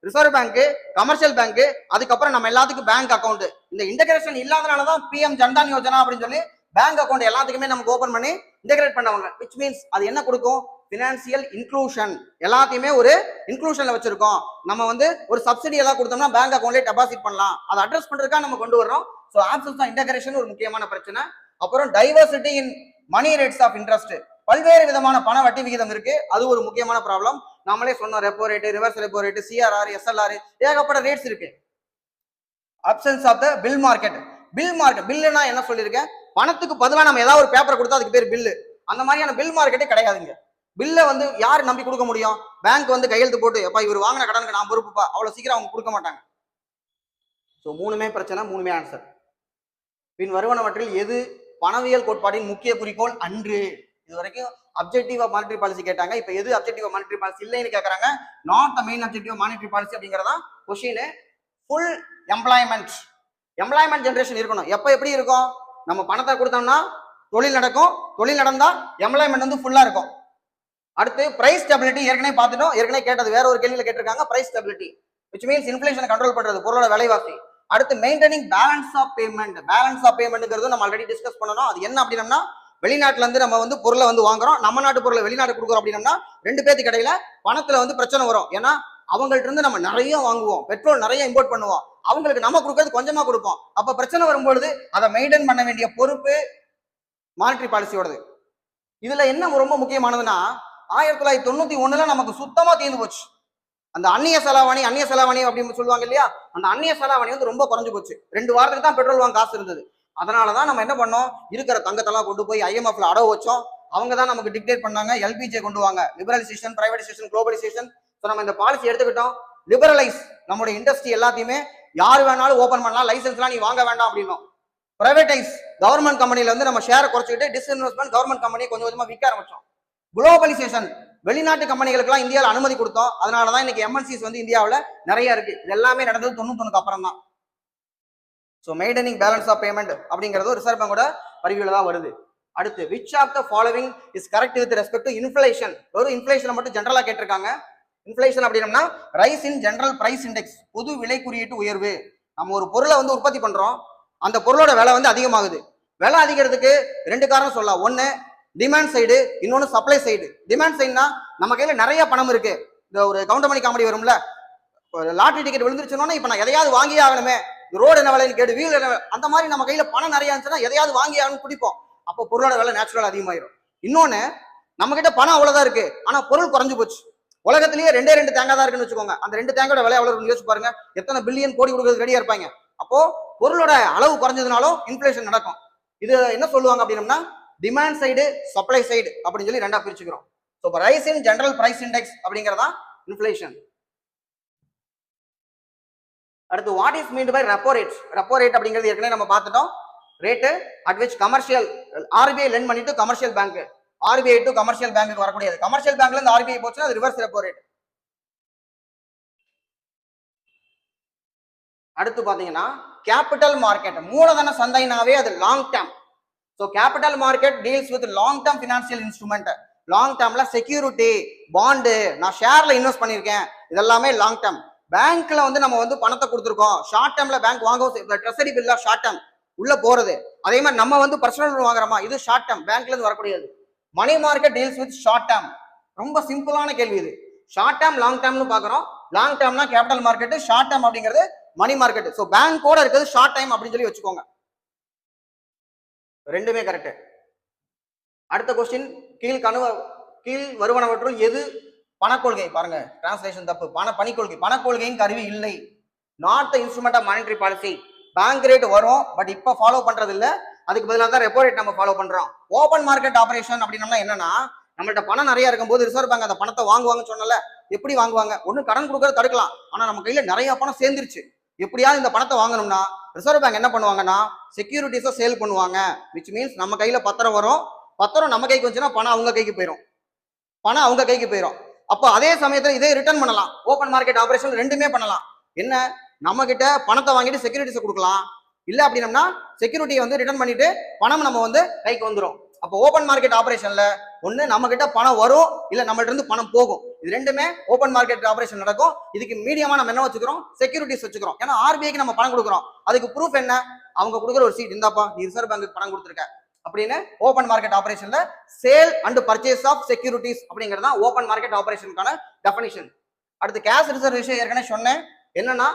ரிசர்வ் பேங்க் கமர்ஷியல் பேங்க் அதுக்கப்புறம் நம்ம எல்லாத்துக்கும் பேங்க் அக்கௌண்ட் இந்த இன்டகிரேஷன் இல்லாதனால தான் பிஎம் ஜன்தான் யோஜனா அப்படின்னு சொல்லி பேங்க் அக்கவுண்ட் எல்லாத்துக்குமே நமக்கு ஓபன் பண்ணி இன்டகிரேட் பண்ணவங்க விச் மீன்ஸ் அது என்ன கொடுக்கும்? பினான்சியல் இன்க்ளூஷன் எல்லாத்தையுமே ஒரு இன்க்ளூஷன்ல வச்சிருக்கோம். நம்ம வந்து ஒரு சப்சிடி எல்லாம் கொடுத்தோம்னா பேங்க் அக்கௌண்ட்லேயே டெபாசிட் பண்ணலாம். அதை அட்ரஸ் பண்றதுக்காக நம்ம கொண்டு வர்றோம். ஸோ ஆப்சன்ஸ் ஆஃப் இன்டகிரேஷன் ஒரு முக்கியமான பிரச்சனை. அப்புறம் diversity in money rates of interest பல்வேறு விதமான பண வட்டி விகிதம் இருக்கு. அது ஒரு முக்கியமான ப்ராப்ளம் நாமளே சொன்னோம் repo rate reverse repo rate CRR SLR ஏகப்பட்ட ரேட்ஸ் இருக்கு. Absence of the bill market bill market பில்லுனா என்ன சொல்லியிருக்கேன்? பணத்துக்கு பதிலாக நம்ம ஏதாவது ஒரு பேப்பரை கொடுத்தா அதுக்கு பேர் பில்லு அந்த மாதிரியான பில் மார்க்கெட்டே கிடையாதுங்க. பில்லை வந்து யார் நம்பி கொடுக்க முடியும்? பேங்க் வந்து கையெழுத்து போட்டு எப்பா இவர் வாங்கின கடனுக்கு நான் பொறுப்புப்பா. அவ்வளோ சீக்கிரம் அவங்க கொடுக்க மாட்டாங்க. ஸோ மூணுமே பிரச்சனை மூணுமே ஆன்சர் பின் வருவனவற்றில் எது பணவியல் கோட்பாட்டின் முக்கிய குறிக்கோள்? அன்று. இது வரைக்கும் அப்ஜெக்டிவ் ஆஃப் மானிட்டரி பாலிசி கேட்டாங்க. இப்போ எது அப்ஜெக்டிவ் மானிட்ரி மானிட்டரி பாலிசி இல்லைன்னு கேட்குறாங்க not the main objective monetary policy அப்படிங்கிறதா question full employment employment generation இருக்கணும். எப்போ எப்படி இருக்கும்? நம்ம பணத்தை கொடுத்தோம்னா தொழில் நடக்கும். தொழில் நடந்தா எம்ப்ளாய்மெண்ட் வந்து ஃபுல்லா இருக்கும். அடுத்து பிரைஸ் ஸ்டெபிலிட்டி ஏற்கனவே பார்த்துட்டோம். ஏற்கனவே கேட்டது வேற ஒரு கேள்வியில கேட்டிருக்காங்க price stability which means inflation control பண்றது பொருளோட விலைவாசி. அடுத்து maintaining balance of payment balance of பேமெண்ட்ங்கிறது நம்ம ஆல்ரெடி டிஸ்கஸ் பண்ணணும். அது என்ன அப்படின்னா வெளிநாட்டுல இருந்து நம்ம வந்து பொருளை வந்து வாங்குறோம். நம்ம நாட்டு பொருளை வெளிநாட்டு கொடுக்குறோம் அப்படின்னா ரெண்டு பேத்துக்கு இடையில பணத்துல வந்து பிரச்சனை வரும். ஏன்னா அவங்கள்ட்ட இருந்து நம்ம நிறைய வாங்குவோம். பெட்ரோல் நிறைய இம்போர்ட் பண்ணுவோம். அவங்களுக்கு நம்ம கொடுக்கறது கொஞ்சமா கொடுப்போம். அப்ப பிரச்சனை வரும்பொழுது அதை மெயின்டைன் பண்ண வேண்டிய பொறுப்பு மானிட்டரி பாலிசியோடது இதுல என்ன ரொம்ப முக்கியமானதுன்னா ஆயிரத்தி தொள்ளாயிரத்தி தொண்ணூத்தி ஒண்ணுல நமக்கு சுத்தமா தீர்ந்து போச்சு. அந்த அந்நிய செலாவணி அந்நிய செலாவணி அப்படின்னு சொல்லுவாங்க இல்லையா? அந்த அந்நிய செலாவணி வந்து ரொம்ப குறைஞ்சு போச்சு. ரெண்டு வாரத்துக்கு தான் பெட்ரோல் வாங்க காசு இருந்தது. அதனாலதான் நம்ம என்ன பண்ணோம்? இருக்கிற தங்கத்தெல்லாம் கொண்டு போய் ஐஎம்எஃப்ல அடவு வச்சோம். அவங்க தான் நமக்கு டிக்டேட் பண்ணாங்க. எல்பிஜே கொண்டு வாங்க. லிபரலைசேஷன் பிரைவேடைசேஷன் குளோபலைசேஷன் ஸோ நம்ம இந்த பாலிசி எடுத்துக்கிட்டோம். லிபரலைஸ் நம்மளுடைய இண்டஸ்ட்ரி எல்லாத்தையுமே யார் வேணாலும் ஓப்பன் பண்ணலாம். லைசன்ஸ்லாம் நீ வாங்க வேண்டாம் அப்படின்னோம். பிரைவேடைஸ் கவர்மெண்ட் கம்பெனியில வந்து நம்ம ஷேரை குறைச்சிக்கிட்டு டிஸ்இன்வெஸ்ட்மெண்ட் கவர்மெண்ட் கம்பெனி கொஞ்சம் கொஞ்சமாக விற்க ஆரம்பிச்சோம். குளோபலைசேஷன் வெளிநாட்டு கம்பெனிகளுக்குலாம் இந்தியாவில் அனுமதி கொடுத்தோம். அதனால தான் இன்னைக்கு எம்என்சிஸ் வந்து இந்தியாவில் நிறைய இருக்கு. இது எல்லாமே நடந்தது தொண்ணூத்தொன்னுக்கு அப்புறம் தான் so maintaining balance of payment அப்படிங்கிறது ரிசர்வ் பேங்கோட பரிவியில் தான் வருது. அடுத்து which of the following is correct with respect to inflation ஒரு இன்ஃபிளேஷனை மட்டும் ஜென்ரலாக கேட்டிருக்காங்க. இன்ஃபிளேஷன் அப்படின்னம்னா rise in general price index பொது விலை குறியீட்டு உயர்வு. நம்ம ஒரு பொருளை வந்து உற்பத்தி பண்றோம். அந்த பொருளோட விலை வந்து அதிகமாகுது. விலை அதிகறதுக்கு ரெண்டு காரணம் சொல்லலாம். ஒன்று டிமாண்ட் சைடு இன்னொன்று சப்ளை சைடு டிமாண்ட் சைடுனா நம்ம கையில் நிறைய பணம் இருக்கு. இந்த ஒரு கவுண்டமணி காமெடி வரும்ல. லாட்ரி டிக்கெட் விழுந்துருச்சுனோன்னா இப்போ நான் எதையாவது வாங்கி ஆகணுமே. ரோடு என்ன விலைன்னு கேட்டு வீல் என்ன அந்த மாதிரி நம்ம கையில் பணம் நிறையா இருந்துச்சுன்னா எதையாவது வாங்கி ஆகணும்னு குடிப்போம். அப்போ பொருளோட விலை நேச்சுரல் அதிகமாயிரும். இன்னொன்று நம்மக்கிட்ட பணம் அவ்வளோதான் இருக்கு. ஆனால் பொருள் குறைஞ்சு போச்சு. உலகத்திலேயே ரெண்டே ரெண்டு தேங்காய் தான் இருக்குன்னு வச்சுக்கோங்க. அந்த ரெண்டு தேங்காயோட விலை எவ்வளவு யோசிச்சு பாருங்க. எத்தனை பில்லியன் கோடி கொடுக்கறது ரெடியா இருப்பாங்க. அப்போ பொருளோட அளவு குறைஞ்சதுனாலும் இன்ஃபிளேஷன் நடக்கும். இது என்ன சொல்லுவாங்க அப்படின்னம்னா டிமாண்ட் சைடு சப்ளை சைடு அப்படின்னு சொல்லி ரெண்டா பிரிச்சுக்கிறோம். ஸோ இப்போ rise in general price index அப்படிங்கிறதா? இன்ஃபிளேஷன் அடுத்து what is mean by repo rate repo rate அப்படிங்கிறது ஏற்கனவே நம்ம பார்த்துட்டோம். Rate at which commercial RBI lend பண்ணிட்டு commercial bank RBI to commercial பேங்க்கு வரக்கூடியது. கமர்ஷியல் பேங்க்ல இருந்து ஆர்பிஐ போச்சுன்னா அது ரிவர்ஸ் ரெப்போ ரேட் அடுத்து பாத்தீங்கன்னா கேபிட்டல் மார்க்கெட் மூலதன சந்தைனாவே அது long term so capital market deals with long term financial instrument long டேர்ம்ல security bond நான் ஷேர்ல இன்வெஸ்ட் பண்ணியிருக்கேன். இதெல்லாமே லாங் டேர்ம் பேங்க்ல வந்து நம்ம வந்து பணத்தை கொடுத்துருக்கோம். ஷார்ட் டேர்ம்ல பேங்க் வாங்கவும் ட்ரெஸரி பில்லா ஷார்ட் டேர்ம் உள்ள போறது. அதே மாதிரி நம்ம வந்து பர்சனல் லோன் வாங்குறோமா? இது ஷார்ட் டேர்ம் பேங்க்ல இருந்து வரக்கூடியது. Money market deals with short term ரொம்ப சிம்பிளான கேள்வி இது. ஷார்ட் டேர்ம் லாங் டேர்ம்னு பாக்குறோம். லாங் டேர்ம்னா கேபிட்டல் மார்க்கெட் ஷார்ட் டேர்ம் அப்படிங்கிறது மணி மார்க்கெட் ஸோ பேங்கோட இருக்கிறது ஷார்ட் டைம் அப்படின்னு சொல்லி வச்சுக்கோங்க. ரெண்டுமே கரெக்ட் அடுத்த கொஸ்டின் கீழ் கணுவ கீழ் வருவனவற்றுள் எது பணக்கொள்கை? பாருங்க டிரான்ஸ்லேஷன் தப்பு. பண பணிக்கொள்கை. பணக்கொள்கையின் கருவி இல்லை. Not the instrument of monetary policy bank rate வரும் பட் இப்போ ஃபாலோ பண்றது இல்லை அதுக்கு பதிலாக தான் ரெப்போ ரேட் நம்ம ஃபாலோ பண்றோம். ஓப்பன் மார்க்கெட் ஆபரேஷன் அப்படின்னம்னா என்னன்னா நம்மள்ட்ட பணம் நிறைய இருக்கும்போது ரிசர்வ் பேங்க் அந்த பணத்தை வாங்குவாங்கன்னு சொன்னல எப்படி வாங்குவாங்க? ஒண்ணு கடன் கொடுக்கறத தடுக்கலாம். ஆனா நம்ம கையில நிறைய பணம் சேர்ந்துருச்சு. எப்படியாவது இந்த பணத்தை வாங்கணும்னா ரிசர்வ் பேங்க் என்ன பண்ணுவாங்கன்னா செக்யூரிட்டிஸை சேல் பண்ணுவாங்க. விச் மீன்ஸ் நம்ம கையில பத்திரம் வரும். பத்திரம் நம்ம கைக்கு வந்துச்சுன்னா பணம் அவங்க கைக்கு போயிடும் பணம் அவங்க கைக்கு போயிடும் அப்போ அதே சமயத்தில் இதே ரிட்டர்ன் பண்ணலாம். ஓப்பன் மார்க்கெட் ஆபரேஷன் ரெண்டுமே பண்ணலாம். என்ன? நம்ம கிட்ட பணத்தை வாங்கிட்டு செக்யூரிட்டிஸை கொடுக்கலாம். இல்ல அப்படின்னம்னா செக்யூரிட்டியை வந்து ரிட்டர்ன் பண்ணிட்டு பணம் நம்ம வந்து கைக்கு வந்துடும் அப்போ ஓப்பன் மார்க்கெட் ஆபரேஷன்ல ஒண்ணு நம்ம கிட்ட பணம் வரும் இல்ல நம்மள்ட்ட இருந்து பணம் போகும். இது ரெண்டுமே ஓப்பன் மார்க்கெட் ஆபரேஷன் நடக்கும். இதுக்கு மீடியமா நம்ம என்ன வச்சுக்கிறோம்? செக்யூரிட்டிஸ் வச்சுக்கிறோம். ஏன்னா ஆர்பிஐக்கு நம்ம பணம் கொடுக்குறோம். அதுக்கு ப்ரூஃப் என்ன? அவங்க கொடுக்குற ஒரு சீட் இருந்தாப்பா நீ ரிசர்வ் பேங்க்கு பணம் கொடுத்துருக்க. அப்படின்னு open market ஆபரேஷன்ல sale and purchase of securities அப்படிங்கிறது தான் ஓப்பன் மார்க்கெட் ஆபரேஷனுக்கான டெஃபனிஷன் அடுத்து கேஷ் ரிசர்வ் விஷயம் ஏற்கனவே சொன்னேன். என்னன்னா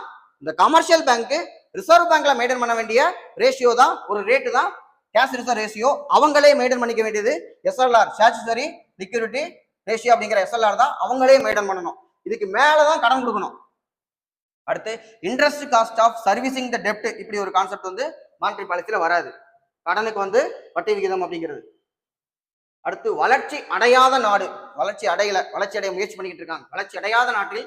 இந்த கமர்ஷியல் பேங்க் ரிசர்வ் பேங்க்ல மெயின்டைன் பண்ண வேண்டிய ரேஷியோ தான் ஒரு ரேட்டு தான் கேஷ் ரிசர்வ் ரேஷியோ அவங்களே மெயின்டைன் பண்ணிக்க வேண்டியது எஸ்எல்ஆர் ஸ்டாச்சுசரி லிக்யூரிட்டி ரேஷியோ அப்படிங்கிற எஸ்எல்ஆர் தான் அவங்களே மெயின்டைன் பண்ணணும். இதுக்கு மேலே தான் கடன் கொடுக்கணும். அடுத்து interest cost of servicing the டெப்ட் இப்படி ஒரு கான்செப்ட் வந்து மானிட்டரி பாலிசியில் வராது. கடனுக்கு வந்து வட்டி விகிதம் அப்படிங்கிறது. அடுத்து வளர்ச்சி அடையாத நாடு. வளர்ச்சி அடையல வளர்ச்சி அடைய முயற்சி பண்ணிக்கிட்டு இருக்காங்க. வளர்ச்சி அடையாத நாட்டில்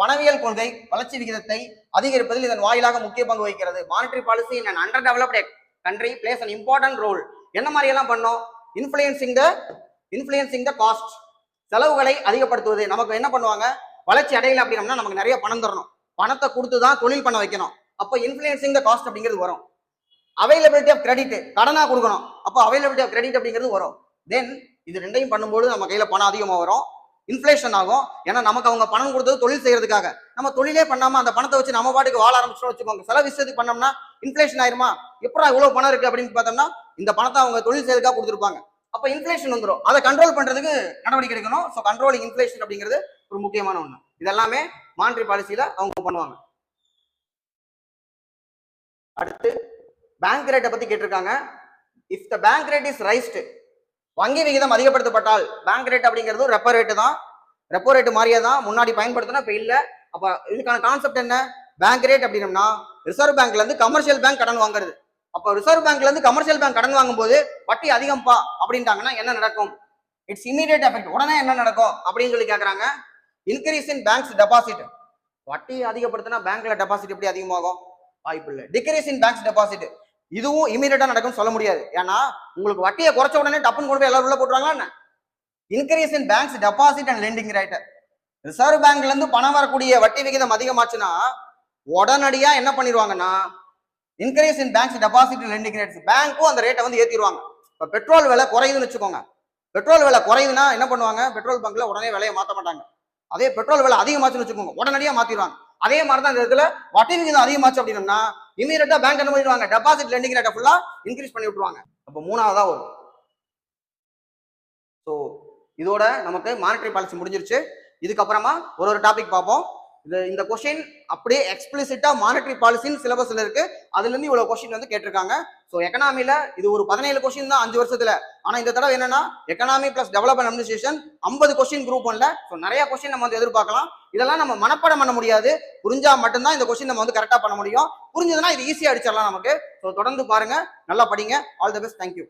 பணவியல் கொள்கை வளர்ச்சி விகிதத்தை அதிகரிப்பதில் இதன் வாயிலாக முக்கிய பங்கு வகிக்கிறது. Monetary policy in an underdeveloped country plays an important role என்ன மாதிரி எல்லாம் பண்ணோம்? Influencing the influencing the cost செலவுகளை அதிகப்படுத்துவது. நமக்கு என்ன பண்ணுவாங்க? வளர்ச்சி அடையல அப்படின்னா நமக்கு நிறைய பணம் தரணும். பணத்தை கொடுத்து தான் தொழில் பண்ண வைக்கணும். அப்போ இன்ஃபுளுசிங் த காஸ்ட் அப்படிங்கிறது வரும். அவைலபிலிட்டி ஆஃப் கிரெடிட் கடனாக கொடுக்கணும். அப்போ அவைலபிலிட்டி ஆஃப் கிரெடிட் அப்படிங்கிறது வரும். தென் இது ரெண்டையும் பண்ணும்போது நம்ம கையில் பணம் அதிகமாக வரும். இன்ஃப்ளேஷன் ஆகும். ஏன்னா நமக்கு அவங்க பணம் கொடுத்தது தொழில் செய்யறதுக்காக. நம்ம தொழிலே பண்ணாம அந்த பணத்தை வச்சு நம்ம பாட்டுக்கு வாழ ஆரம்பிச்சோம் வச்சுக்கோங்க. செலவு விஷயத்துக்கு பண்ணோம்னா இன்ஃப்ளேஷன் ஆயிருமா? எப்படா இவ்வளவு பணம் இருக்கு அப்படின்னு பார்த்தோம்னா இந்த பணத்தை அவங்க தொழில் செய்யறதுக்காக கொடுத்துருப்பாங்க. அப்ப இன்ஃப்ளேஷன் வந்துடும் அதை கண்ட்ரோல் பண்றதுக்கு நடவடிக்கை எடுக்கணும். ஸோ கண்ட்ரோலிங் இன்ஃப்ளேஷன் அப்படிங்கிறது ஒரு முக்கியமான ஒண்ணு. இதெல்லாமே மானிட்டரி பாலிசியில அவங்க பண்ணுவாங்க. அடுத்து பேங்க் ரேட்டை பத்தி கேட்டிருக்காங்க. If the bank rate is raised வங்கி விகிதம் அதிகப்படுத்தப்பட்டால் பேங்க் ரேட் அப்படிங்கிறது ரெப்போ ரேட்டு தான். ரெப்போ ரேட்டு மாதிரியே தான் முன்னாடி பயன்படுத்தினா இப்போ இல்லை. அப்போ இதுக்கான கான்செப்ட் என்ன? பேங்க் ரேட் அப்படின்னம்னா ரிசர்வ் பேங்க்லேருந்து கமர்ஷியல் பேங்க் கடன் வாங்குறது. அப்போ ரிசர்வ் பேங்க்லேருந்து கமர்ஷியல் பேங்க் கடன் வாங்கும்போது வட்டி அதிகம்ப்பா அப்படின்ட்டாங்கன்னா என்ன நடக்கும்? இட்ஸ் இமீடியட் எஃபெக்ட் உடனே என்ன நடக்கும்? அப்படின்னு சொல்லி கேட்குறாங்க இன்க்ரீஸ் இன் பேங்க்ஸ் டெபாசிட் வட்டி அதிகப்படுத்தினா பேங்க்ல டெபாசிட் எப்படி அதிகமாகும்? வாய்ப்பு இல்லை டிக்ரீஸ் இன் பேங்க்ஸ் டெபாசிட் இதுவும் இமீடியட்டா நடக்கும் சொல்ல முடியாது. ஏன்னா உங்களுக்கு வட்டியை குறைச்ச உடனே டப்புன்னு கொண்டு போய் எல்லாரும் உள்ள போட்டுருவாங்களா increase in banks deposit and lending right reserve பேங்க்ல இருந்து பணம் வரக்கூடிய வட்டி விகிதம் அதிகமாச்சுன்னா உடனடியா என்ன பண்ணிடுவாங்கன்னா increase in banks deposit lending rates பேங்க்கும் அந்த ரேட்டை வந்து ஏற்றிடுவாங்க இப்போ பெட்ரோல் விலை குறையுதுன்னு வச்சுக்கோங்க. பெட்ரோல் விலை குறையுதுன்னா என்ன பண்ணுவாங்க? பெட்ரோல் பங்க்ல உடனே விலையை மாற்ற மாட்டாங்க. அதே பெட்ரோல் விலை அதிகமாச்சுன்னு வச்சுக்கோங்க. உடனடியா மாத்திடுவாங்க அதே மாதிரி தான் இந்த இடத்துல வட்டி விகிதம் அதிகமாச்சு அப்படின்னம்னா இமீடியட்டா பேங்க் என்ன பண்ணிடுவாங்க? டெபாசிட் லெண்டிங் ரேட்டை ஃபுல்லா இன்க்ரீஸ் பண்ணி விட்டுருவாங்க. அப்போ மூணாவதா வரும். ஸோ இதோட நமக்கு மானிட்டரி பாலிசி முடிஞ்சிருச்சு. இதுக்கப்புறமா ஒரு ஒரு டாபிக் பார்ப்போம். இது இந்த கொஸ்டின் அப்படியே எக்ஸ்பிளிசிட்டா மானிட்டரி பாலிசின்னு சிலபஸ்ல இருக்கு. அதுல இருந்து இவ்வளவு கொஸ்டின் வந்து கேட்டிருக்காங்க. ஸோ எக்கனாமில இது ஒரு பதினேழு கொஸ்டின் தான் அஞ்சு வருஷத்துல. ஆனா இந்த தடவை என்னன்னா எக்கனாமி பிளஸ் டெவலப்மெண்ட் அட்மினிஸ்ட்ரேஷன் ஐம்பது கொஸ்டின் குரூப் ஒன்ல. ஸோ நிறைய கொஸ்டின் நம்ம வந்து எதிர்பார்க்கலாம். இதெல்லாம் நம்ம மனப்பாடம் பண்ண முடியாது. புரிஞ்சா மட்டும்தான் இந்த கொஸ்டின் நம்ம வந்து கரெக்டா பண்ண முடியும். புரிஞ்சதுன்னா இது ஈஸியா அடிச்சிடலாம் நமக்கு. ஸோ தொடர்ந்து பாருங்க. நல்லா படிங்க. All the best thank you